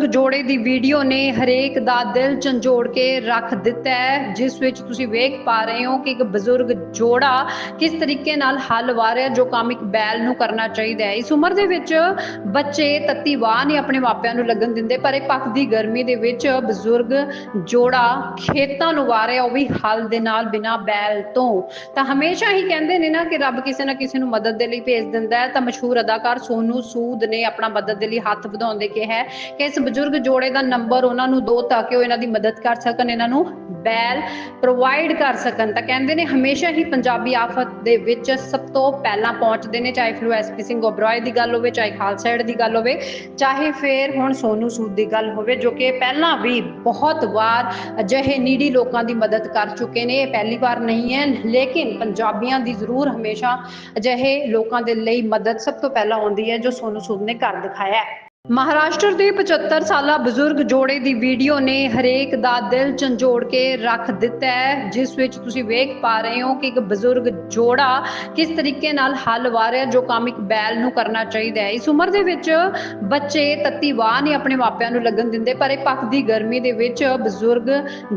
ਬਜ਼ੁਰਗ ਜੋੜੇ ਦੀ ਵੀਡੀਓ ਨੇ ਹਰੇਕ ਦਾ ਦਿਲ ਝੰਜੋੜ ਕੇ ਰੱਖ ਦਿੱਤਾ ਹੈ, ਜਿਸ ਵਿੱਚ ਤੁਸੀਂ ਵੇਖ ਪਾ ਰਹੇ ਹੋ ਕਿ ਇੱਕ ਬਜ਼ੁਰਗ ਜੋੜਾ ਕਿਸ ਤਰੀਕੇ ਨਾਲ ਹੱਲ ਵਾਰ ਜੋ ਕੰਮ ਇੱਕ ਬੈਲ ਨੂੰ ਕਰਨਾ ਚਾਹੀਦਾ ਹੈ। ਇਸ ਉਮਰ ਦੇ ਵਿੱਚ ਬੱਚੇ ਤੱਤੀ ਵਾਹ ਨਹੀਂ ਆਪਣੇ ਮਾਪਿਆਂ ਨੂੰ ਲੱਗਣ ਦਿੰਦੇ, ਪਰ ਇਹ ਪੱਕਦੀ ਗਰਮੀ ਦੇ ਵਿੱਚ ਬਜ਼ੁਰਗ ਜੋੜਾ ਖੇਤਾਂ ਨੂੰ ਵਾਰਿਆ, ਉਹ ਵੀ ਹੱਲ ਦੇ ਨਾਲ ਬਿਨਾ ਬੈਲ ਤੋਂ। ਤਾਂ ਹਮੇਸ਼ਾ ਹੀ ਕਹਿੰਦੇ ਨੇ ਨਾ ਕਿ ਰੱਬ ਕਿਸੇ ਨਾ ਕਿਸੇ ਨੂੰ ਮਦਦ ਦੇ ਲਈ ਭੇਜ ਦਿੰਦਾ ਹੈ। ਤਾਂ ਮਸ਼ਹੂਰ ਅਦਾਕਾਰ ਸੋਨੂ ਸੂਦ ਨੇ ਆਪਣਾ ਮਦਦ ਦੇ ਲਈ ਹੱਥ ਵਧਾਉਣ ਦੇ ਕਿਹਾ ਕਿ ਇਸ ਬਜ਼ੁਰਗ ਜੋੜੇ ਦਾ ਨੰਬਰ ਉਹਨਾਂ ਨੂੰ ਦੋ ਤਾਂ ਕਿ ਉਹ ਇਹਨਾਂ ਦੀ ਮਦਦ ਕਰ ਸਕਣ, ਇਹਨਾਂ ਨੂੰ ਬੈਲ ਪ੍ਰੋਵਾਈਡ ਕਰ ਸਕਣ। ਤਾਂ ਕਹਿੰਦੇ ਨੇ ਹਮੇਸ਼ਾ ਹੀ ਪੰਜਾਬੀ ਆਫਤ ਦੇ ਵਿੱਚ ਸਭ ਤੋਂ ਪਹਿਲਾਂ ਪਹੁੰਚਦੇ ਨੇ, ਚਾਹੇ ਫਿਰ ਉਹ ਐਸਪੀ ਸਿੰਘ ਓਬਰਾਏ ਦੀ ਗੱਲ ਹੋਵੇ, ਚਾਹੇ ਖਾਲਸਾ ਦੀ ਗੱਲ ਹੋਵੇ, ਚਾਹੇ ਫਿਰ ਹੁਣ ਸੋਨੂ ਸੂਦ ਦੀ ਗੱਲ ਹੋਵੇ, ਜੋ ਕਿ ਪਹਿਲਾਂ ਵੀ ਬਹੁਤ ਵਾਰ ਅਜਿਹੇ ਨੀਡੀ ਲੋਕਾਂ ਦੀ ਮਦਦ ਕਰ ਚੁੱਕੇ ਨੇ। ਇਹ ਪਹਿਲੀ ਵਾਰ ਨਹੀਂ ਹੈ, ਲੇਕਿਨ ਪੰਜਾਬੀਆਂ ਦੀ ਜ਼ਰੂਰ ਹਮੇਸ਼ਾ ਅਜਿਹੇ ਲੋਕਾਂ ਦੇ ਲਈ ਮਦਦ ਸਭ ਤੋਂ ਪਹਿਲਾਂ ਆਉਂਦੀ ਹੈ, ਜੋ ਸੋਨੂ ਸੂਦ ਨੇ ਕਰ ਦਿਖਾਇਆ ਹੈ। ਮਹਾਰਾਸ਼ਟਰ ਦੇ 75 ਸਾਲਾ ਬਜ਼ੁਰਗ ਜੋੜੇ ਦੀ ਵੀਡੀਓ ਨੇ ਹਰੇਕ ਦਾ ਦਿਲ ਝੰਜੋੜ ਕੇ ਰੱਖ ਦਿੱਤਾ ਹੈ, ਜਿਸ ਵਿੱਚ ਤੁਸੀਂ ਵੇਖ ਪਾ ਰਹੇ ਹੋ ਕਿ ਇੱਕ ਬਜ਼ੁਰਗ ਜੋੜਾ ਕਿਸ ਤਰੀਕੇ ਨਾਲ ਹੱਲ ਵਾਰ ਜੋ ਕੰਮ ਇੱਕ ਬੈਲ ਨੂੰ ਕਰਨਾ ਚਾਹੀਦਾ ਹੈ। ਇਸ ਉਮਰ ਦੇ ਵਿੱਚ ਬੱਚੇ ਤੱਤੀ ਵਾਹ ਨਹੀਂ ਆਪਣੇ ਮਾਪਿਆਂ ਨੂੰ ਲੱਗਣ ਦਿੰਦੇ, ਪਰ ਇਹ ਪੱਖ ਦੀ ਗਰਮੀ ਦੇ ਵਿੱਚ ਬਜ਼ੁਰਗ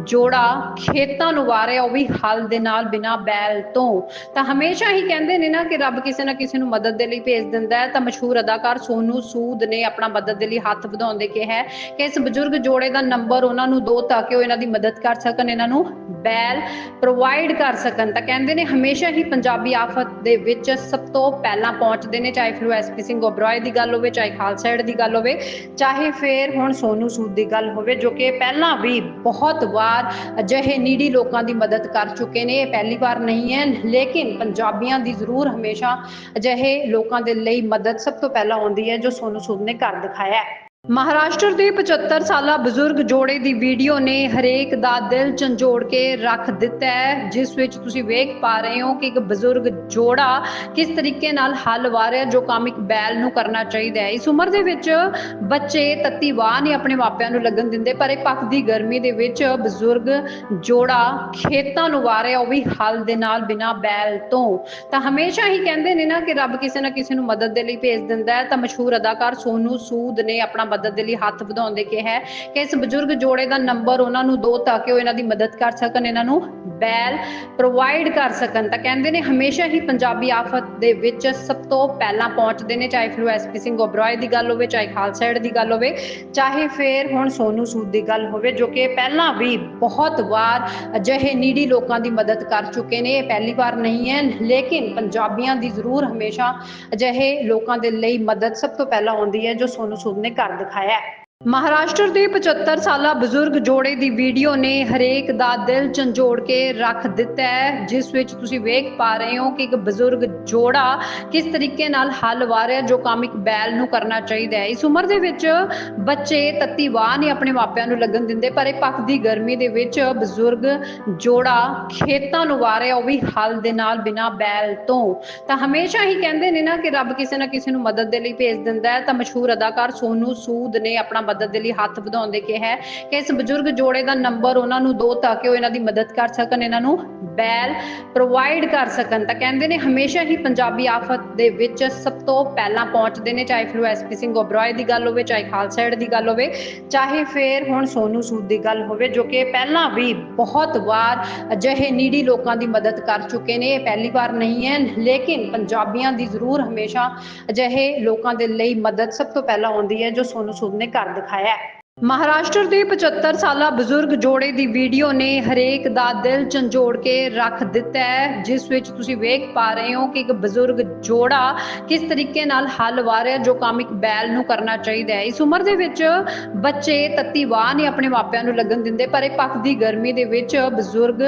ਜੋੜਾ ਖੇਤਾਂ ਨੂੰ ਵਾਰਿਆ, ਉਹ ਵੀ ਹੱਲ ਦੇ ਨਾਲ ਬਿਨਾ ਬੈਲ ਤੋਂ। ਤਾਂ ਹਮੇਸ਼ਾ ਹੀ ਕਹਿੰਦੇ ਨੇ ਨਾ ਕਿ ਰੱਬ ਕਿਸੇ ਨਾ ਕਿਸੇ ਨੂੰ ਮਦਦ ਦੇ ਲਈ ਭੇਜ ਦਿੰਦਾ ਹੈ। ਤਾਂ ਮਸ਼ਹੂਰ ਅਦਾਕਾਰ ਸੋਨੂ ਸੂਦ ਨੇ ਆਪਣਾ ਮਦਦ ਦੇ ਲਈ ਹੱਥ ਵਧਾਉਣ ਦੇ ਕਿਹਾ ਹੈ ਕਿ ਇਸ ਬਜ਼ੁਰਗ ਜੋੜੇ ਦਾ ਨੰਬਰ ਉਹਨਾਂ ਨੂੰ ਦੋ ਤਾਂ ਕਿ ਉਹ ਇਹਨਾਂ ਦੀ ਮਦਦ ਕਰ ਸਕਣ, ਇਹਨਾਂ ਨੂੰ ਬੈਲ ਪ੍ਰੋਵਾਈਡ ਕਰ ਸਕਣ। ਤਾਂ ਕਹਿੰਦੇ ਨੇ ਹਮੇਸ਼ਾ ਹੀ ਪੰਜਾਬੀ ਆਫਤ ਦੇ ਵਿੱਚ ਸਭ ਤੋਂ ਪਹਿਲਾਂ ਪਹੁੰਚਦੇ ਨੇ, ਚਾਹੇ ਫਿਰ ਉਹ ਐਸਪੀ ਸਿੰਘ ਓਬਰਾਏ ਦੀ ਗੱਲ ਹੋਵੇ, ਚਾਹੇ ਖਾਲਸਾ ਏਡ ਦੀ ਗੱਲ ਹੋਵੇ, ਚਾਹੇ ਫਿਰ ਹੁਣ ਸੋਨੂ ਸੂਦ ਦੀ ਗੱਲ ਹੋਵੇ, ਜੋ ਕਿ ਪਹਿਲਾਂ ਵੀ ਬਹੁਤ ਵਾਰ ਅਜਿਹੇ ਨੀੜੀ ਲੋਕਾਂ ਦੀ ਮਦਦ ਕਰ ਚੁੱਕੇ ਨੇ। ਇਹ ਪਹਿਲੀ ਵਾਰ ਨਹੀਂ ਹੈ, ਲੇਕਿਨ ਪੰਜਾਬੀਆਂ ਦੀ ਜ਼ਰੂਰ ਹਮੇਸ਼ਾ ਅਜਿਹੇ ਲੋਕਾਂ ਦੇ ਲਈ ਮਦਦ ਸਭ ਤੋਂ ਪਹਿਲਾਂ ਆਉਂਦੀ ਹੈ, ਜੋ ਸੋਨੂ ਸੂਦ ਨੇ ਕਰ ਦਿਖਾਇਆ ਮਹਾਰਾਸ਼ਟਰ ਦੇ 75 ਸਾਲਾ ਬਜ਼ੁਰਗ ਜੋੜੇ ਦੀ ਵੀਡੀਓ ਨੇ ਹਰੇਕ ਦਾ ਦਿਲ ਝੰਜੋੜ ਕੇ ਰੱਖ ਦਿੱਤਾ ਹੈ, ਜਿਸ ਵਿੱਚ ਤੁਸੀਂ ਵੇਖ ਪਾ ਰਹੇ ਹੋ ਕਿ ਇੱਕ ਬਜ਼ੁਰਗ ਜੋੜਾ ਕਿਸ ਤਰੀਕੇ ਨਾਲ ਹੱਲ ਵਾਰ ਜੋ ਕੰਮ ਇੱਕ ਬੈਲ ਨੂੰ ਕਰਨਾ ਚਾਹੀਦਾ ਹੈ। ਇਸ ਉਮਰ ਦੇ ਵਿੱਚ ਬੱਚੇ ਤੱਤੀ ਨਹੀਂ ਆਪਣੇ ਮਾਪਿਆਂ ਨੂੰ ਲੱਗਣ ਦਿੰਦੇ, ਪਰ ਇਹ ਪੱਖ ਦੀ ਗਰਮੀ ਦੇ ਵਿੱਚ ਬਜ਼ੁਰਗ ਜੋੜਾ ਖੇਤਾਂ ਨੂੰ ਵਾਹ ਰਿਹਾ, ਉਹ ਵੀ ਹੱਲ ਦੇ ਨਾਲ ਬਿਨਾ ਬੈਲ ਤੋਂ। ਤਾਂ ਹਮੇਸ਼ਾ ਹੀ ਕਹਿੰਦੇ ਨੇ ਨਾ ਕਿ ਰੱਬ ਕਿਸੇ ਨਾ ਕਿਸੇ ਨੂੰ ਮਦਦ ਦੇ ਲਈ ਭੇਜ ਦਿੰਦਾ ਹੈ। ਤਾਂ ਮਸ਼ਹੂਰ ਅਦਾਕਾਰ ਸੋਨੂ ਸੂਦ ਨੇ ਆਪਣਾ ਮਦਦ ਦੇ ਲਈ ਹੱਥ ਵਧਾਉਣ ਦੇ ਕਿਹਾ ਹੈ ਕਿ ਇਸ ਬਜ਼ੁਰਗ ਜੋੜੇ ਦਾ ਨੰਬਰ ਉਹਨਾਂ ਨੂੰ ਦੋ ਤਾਂ ਕਿ ਉਹ ਇਹਨਾਂ ਦੀ ਮਦਦ ਕਰ ਸਕਣ, ਇਹਨਾਂ ਨੂੰ ਬੈਲ ਪ੍ਰੋਵਾਈਡ ਕਰ ਸਕਣ। ਤਾਂ ਕਹਿੰਦੇ ਨੇ ਹਮੇਸ਼ਾ ਹੀ ਪੰਜਾਬੀ ਆਫਤ ਦੇ ਵਿੱਚ ਸਭ ਤੋਂ ਪਹਿਲਾਂ ਪਹੁੰਚਦੇ ਨੇ, ਚਾਹੇ ਫਿਰ ਉਹ ਐਸਪੀ ਸਿੰਘ ਓਬਰਾਏ ਦੀ ਗੱਲ ਹੋਵੇ, ਚਾਹੇ ਖਾਲਸਾ ਏਡ ਦੀ ਗੱਲ ਹੋਵੇ, ਚਾਹੇ ਫਿਰ ਹੁਣ ਸੋਨੂ ਸੂਦ ਦੀ ਗੱਲ ਹੋਵੇ, ਜੋ ਕਿ ਪਹਿਲਾਂ ਵੀ ਬਹੁਤ ਵਾਰ ਅਜਿਹੇ ਨੀੜੀ ਲੋਕਾਂ ਦੀ ਮਦਦ ਕਰ ਚੁੱਕੇ ਨੇ। ਇਹ ਪਹਿਲੀ ਵਾਰ ਨਹੀਂ ਹੈ, ਲੇਕਿਨ ਪੰਜਾਬੀਆਂ ਦੀ ਜ਼ਰੂਰ ਹਮੇਸ਼ਾ ਅਜਿਹੇ ਲੋਕਾਂ ਦੇ ਲਈ ਮਦਦ ਸਭ ਤੋਂ ਪਹਿਲਾਂ ਆਉਂਦੀ ਹੈ, ਜੋ ਸੋਨੂ ਸੂਦ ਨੇ ਕਰ ਦਿਖਾਇਆ ਹੈ ਮਹਾਰਾਸ਼ਟਰ ਦੇ 75 ਸਾਲਾ ਬਜ਼ੁਰਗ ਜੋੜੇ ਦੀ ਵੀਡੀਓ ਨੇ ਹਰੇਕ ਦਾ ਦਿਲ ਝੰਜੋੜ ਕੇ ਰੱਖ ਦਿੱਤਾ ਹੈ, ਜਿਸ ਵਿੱਚ ਤੁਸੀਂ ਵੇਖ ਪਾ ਰਹੇ ਹੋ ਕਿ ਇੱਕ ਬਜ਼ੁਰਗ ਜੋੜਾ ਕਿਸ ਤਰੀਕੇ ਨਾਲ ਹੱਲ ਵਾਰ ਜੋ ਕੰਮ ਇੱਕ ਬੈਲ ਨੂੰ ਕਰਨਾ ਚਾਹੀਦਾ ਹੈ। ਇਸ ਉਮਰ ਦੇ ਵਿੱਚ ਬੱਚੇ ਤੱਤੀ ਵਾਹ ਨਹੀਂ ਆਪਣੇ ਮਾਪਿਆਂ ਨੂੰ ਲੱਗਣ ਦਿੰਦੇ, ਪਰ ਇਹ ਪੱਕਦੀ ਗਰਮੀ ਦੇ ਵਿੱਚ ਬਜ਼ੁਰਗ ਜੋੜਾ ਖੇਤਾਂ ਨੂੰ ਵਾਹ ਰਿਹਾ ਉਹ ਵੀ ਹੱਲ ਦੇ ਨਾਲ ਬਿਨਾ ਬੈਲ ਤੋਂ। ਤਾਂ ਹਮੇਸ਼ਾ ਹੀ ਕਹਿੰਦੇ ਨੇ ਨਾ ਕਿ ਰੱਬ ਕਿਸੇ ਨਾ ਕਿਸੇ ਨੂੰ ਮਦਦ ਦੇ ਲਈ ਭੇਜ ਦਿੰਦਾ ਹੈ। ਤਾਂ ਮਸ਼ਹੂਰ ਅਦਾਕਾਰ ਸੋਨੂ ਸੂਦ ਨੇ ਆਪਣਾ ਮਦਦ ਦੇ ਲਈ ਹੱਥ ਵਧਾਉਣ ਦੇ ਕਿਹਾ ਹੈ ਕਿ ਇਸ ਬਜ਼ੁਰਗ ਜੋੜੇ ਦਾ ਨੰਬਰ ਉਹਨਾਂ ਨੂੰ ਦੋ ਤਾਂ ਕਿ ਉਹ ਇਹਨਾਂ ਦੀ ਮਦਦ ਕਰ ਸਕਣ, ਇਹਨਾਂ ਨੂੰ ਬੈਲ ਪ੍ਰੋਵਾਈਡ ਕਰ ਸਕਣ। ਤਾਂ ਕਹਿੰਦੇ ਨੇ ਹਮੇਸ਼ਾ ਹੀ ਪੰਜਾਬੀ ਆਫਤ ਦੇ ਵਿੱਚ ਸਭ ਤੋਂ ਪਹਿਲਾਂ ਪਹੁੰਚਦੇ ਨੇ, ਚਾਹੇ ਫਿਰ ਉਹ ਐਸਪੀ ਸਿੰਘ ਓਬਰਾਏ ਦੀ ਗੱਲ ਹੋਵੇ, ਚਾਹੇ ਖਾਲਸਾ ਏਡ ਦੀ ਗੱਲ ਹੋਵੇ, ਚਾਹੇ ਫਿਰ ਹੁਣ ਸੋਨੂ ਸੂਦ ਦੀ ਗੱਲ ਹੋਵੇ, ਜੋ ਕਿ ਪਹਿਲਾਂ ਵੀ ਬਹੁਤ ਵਾਰ ਅਜਿਹੇ ਨੀੜੀ ਲੋਕਾਂ ਦੀ ਮਦਦ ਕਰ ਚੁੱਕੇ ਨੇ। ਇਹ ਪਹਿਲੀ ਵਾਰ ਨਹੀਂ ਹੈ, ਲੇਕਿਨ ਪੰਜਾਬੀਆਂ ਦੀ ਜ਼ਰੂਰ ਹਮੇਸ਼ਾ ਅਜਿਹੇ ਲੋਕਾਂ ਦੇ ਲਈ ਮਦਦ ਸਭ ਤੋਂ ਪਹਿਲਾਂ ਆਉਂਦੀ ਹੈ, ਜੋ ਸੋਨੂ ਸੂਦ ਨੇ ਕਰ ਦਿਖਾਇਆ। ਮਹਾਰਾਸ਼ਟਰ ਦੇ 75 ਸਾਲਾ ਬਜ਼ੁਰਗ ਜੋੜੇ ਦੀ ਵੀਡੀਓ ਨੇ ਹਰੇਕ ਦਾ ਦਿਲ ਝੰਜੋੜ ਕੇ ਰੱਖ ਦਿੱਤਾ ਹੈ, ਜਿਸ ਵਿੱਚ ਤੁਸੀਂ ਵੇਖ ਪਾ ਰਹੇ ਹੋ ਕਿ ਇੱਕ ਬਜ਼ੁਰਗ ਜੋੜਾ ਕਿਸ ਤਰੀਕੇ ਨਾਲ ਹੱਲ ਵਾਰ ਜੋ ਕੰਮ ਇੱਕ ਬੈਲ ਨੂੰ ਕਰਨਾ ਚਾਹੀਦਾ ਹੈ। ਇਸ ਉਮਰ ਦੇ ਵਿੱਚ ਬੱਚੇ ਤੱਤੀ ਨਹੀਂ ਆਪਣੇ ਮਾਪਿਆਂ ਨੂੰ ਲੱਗਣ ਦਿੰਦੇ, ਪਰ ਇਹ ਪੱਕਦੀ ਗਰਮੀ ਦੇ ਵਿੱਚ ਬਜ਼ੁਰਗ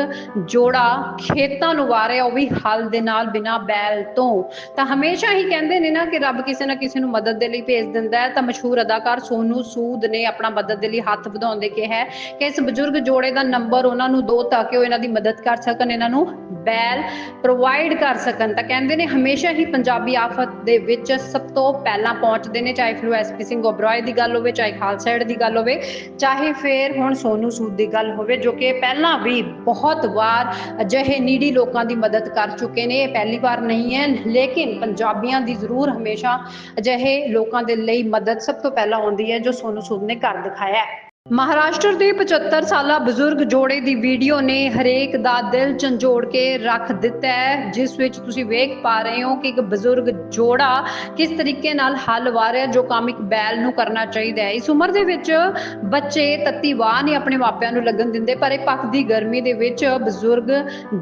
ਜੋੜਾ ਖੇਤਾਂ ਨੂੰ ਵਾਰਿਆ, ਉਹ ਵੀ ਹੱਲ ਦੇ ਨਾਲ ਬਿਨਾ ਬੈਲ ਤੋਂ। ਤਾਂ ਹਮੇਸ਼ਾ ਹੀ ਕਹਿੰਦੇ ਨੇ ਨਾ ਕਿ ਰੱਬ ਕਿਸੇ ਨਾ ਕਿਸੇ ਨੂੰ ਮਦਦ ਦੇ ਲਈ ਭੇਜ ਦਿੰਦਾ ਹੈ। ਤਾਂ ਮਸ਼ਹੂਰ ਅਦਾਕਾਰ ਸੋਨੂ ਸੂਦ ਨੇ ਆਪਣਾ ਮਦਦ ਦੇ ਲਈ ਹੱਥ ਵਧਾਉਣ ਦੇ ਕਿਹਾ ਕਿ ਇਸ ਬਜ਼ੁਰਗ ਜੋੜੇ ਦਾ ਨੰਬਰ ਉਹਨਾਂ ਨੂੰ ਦੋ ਤਾਂ ਕਿ ਉਹ ਇਹਨਾਂ ਦੀ ਮਦਦ ਕਰ ਸਕਣ, ਇਹਨਾਂ ਨੂੰ ਬੈਲ ਪ੍ਰੋਵਾਈਡ ਕਰ ਸਕਣ। ਤਾਂ ਕਹਿੰਦੇ ਨੇ ਹਮੇਸ਼ਾ ਹੀ ਪੰਜਾਬੀ ਆਫਤ ਦੇ ਵਿੱਚ ਸਭ ਤੋਂ ਪਹਿਲਾਂ ਪਹੁੰਚਦੇ ਨੇ, ਚਾਹੇ ਫਿਰ ਉਹ ਐਸਪੀ ਸਿੰਘ ਓਬਰਾਏ ਦੀ ਗੱਲ ਹੋਵੇ, ਚਾਹੇ ਖਾਲਸਾ ਦੀ ਗੱਲ ਹੋਵੇ, ਚਾਹੇ ਫਿਰ ਹੁਣ ਸੋਨੂ ਸੂਦ ਦੀ ਗੱਲ ਹੋਵੇ, ਜੋ ਕਿ ਪਹਿਲਾਂ ਵੀ ਬਹੁਤ ਵਾਰ ਅਜਿਹੇ ਨੀਡੀ ਲੋਕਾਂ ਦੀ ਮਦਦ ਕਰ ਚੁੱਕੇ ਨੇ। ਇਹ ਪਹਿਲੀ ਵਾਰ ਨਹੀਂ ਹੈ, ਲੇਕਿਨ ਪੰਜਾਬੀਆਂ ਦੀ ਜ਼ਰੂਰ ਹਮੇਸ਼ਾ ਅਜਿਹੇ ਲੋਕਾਂ ਦੇ ਲਈ ਮਦਦ ਸਭ ਤੋਂ ਪਹਿਲਾਂ ਆਉਂਦੀ ਹੈ, ਜੋ ਸੋਨੂ ਸੂਦ ਨੇ ਕਰ ਦਿਖਾਇਆ ਮਹਾਰਾਸ਼ਟਰ ਦੇ 75 ਸਾਲਾ ਬਜ਼ੁਰਗ ਜੋੜੇ ਦੀ ਵੀਡੀਓ ਨੇ ਹਰੇਕ ਦਾ ਦਿਲ ਝੰਜੋੜ ਕੇ ਰੱਖ ਦਿੱਤਾ ਹੈ, ਜਿਸ ਵਿੱਚ ਤੁਸੀਂ ਵੇਖ ਪਾ ਰਹੇ ਹੋ ਕਿ ਇੱਕ ਬਜ਼ੁਰਗ ਜੋੜਾ ਕਿਸ ਤਰੀਕੇ ਨਾਲ ਹੱਲ ਵਾ ਜੋ ਕੰਮ ਇੱਕ ਬੈਲ ਨੂੰ ਕਰਨਾ ਚਾਹੀਦਾ ਹੈ। ਇਸ ਉਮਰ ਦੇ ਵਿੱਚ ਬੱਚੇ ਤੱਤੀ ਨਹੀਂ ਆਪਣੇ ਮਾਪਿਆਂ ਨੂੰ ਲੱਗਣ ਦਿੰਦੇ, ਪਰ ਇਹ ਪੱਕਦੀ ਗਰਮੀ ਦੇ ਵਿੱਚ ਬਜ਼ੁਰਗ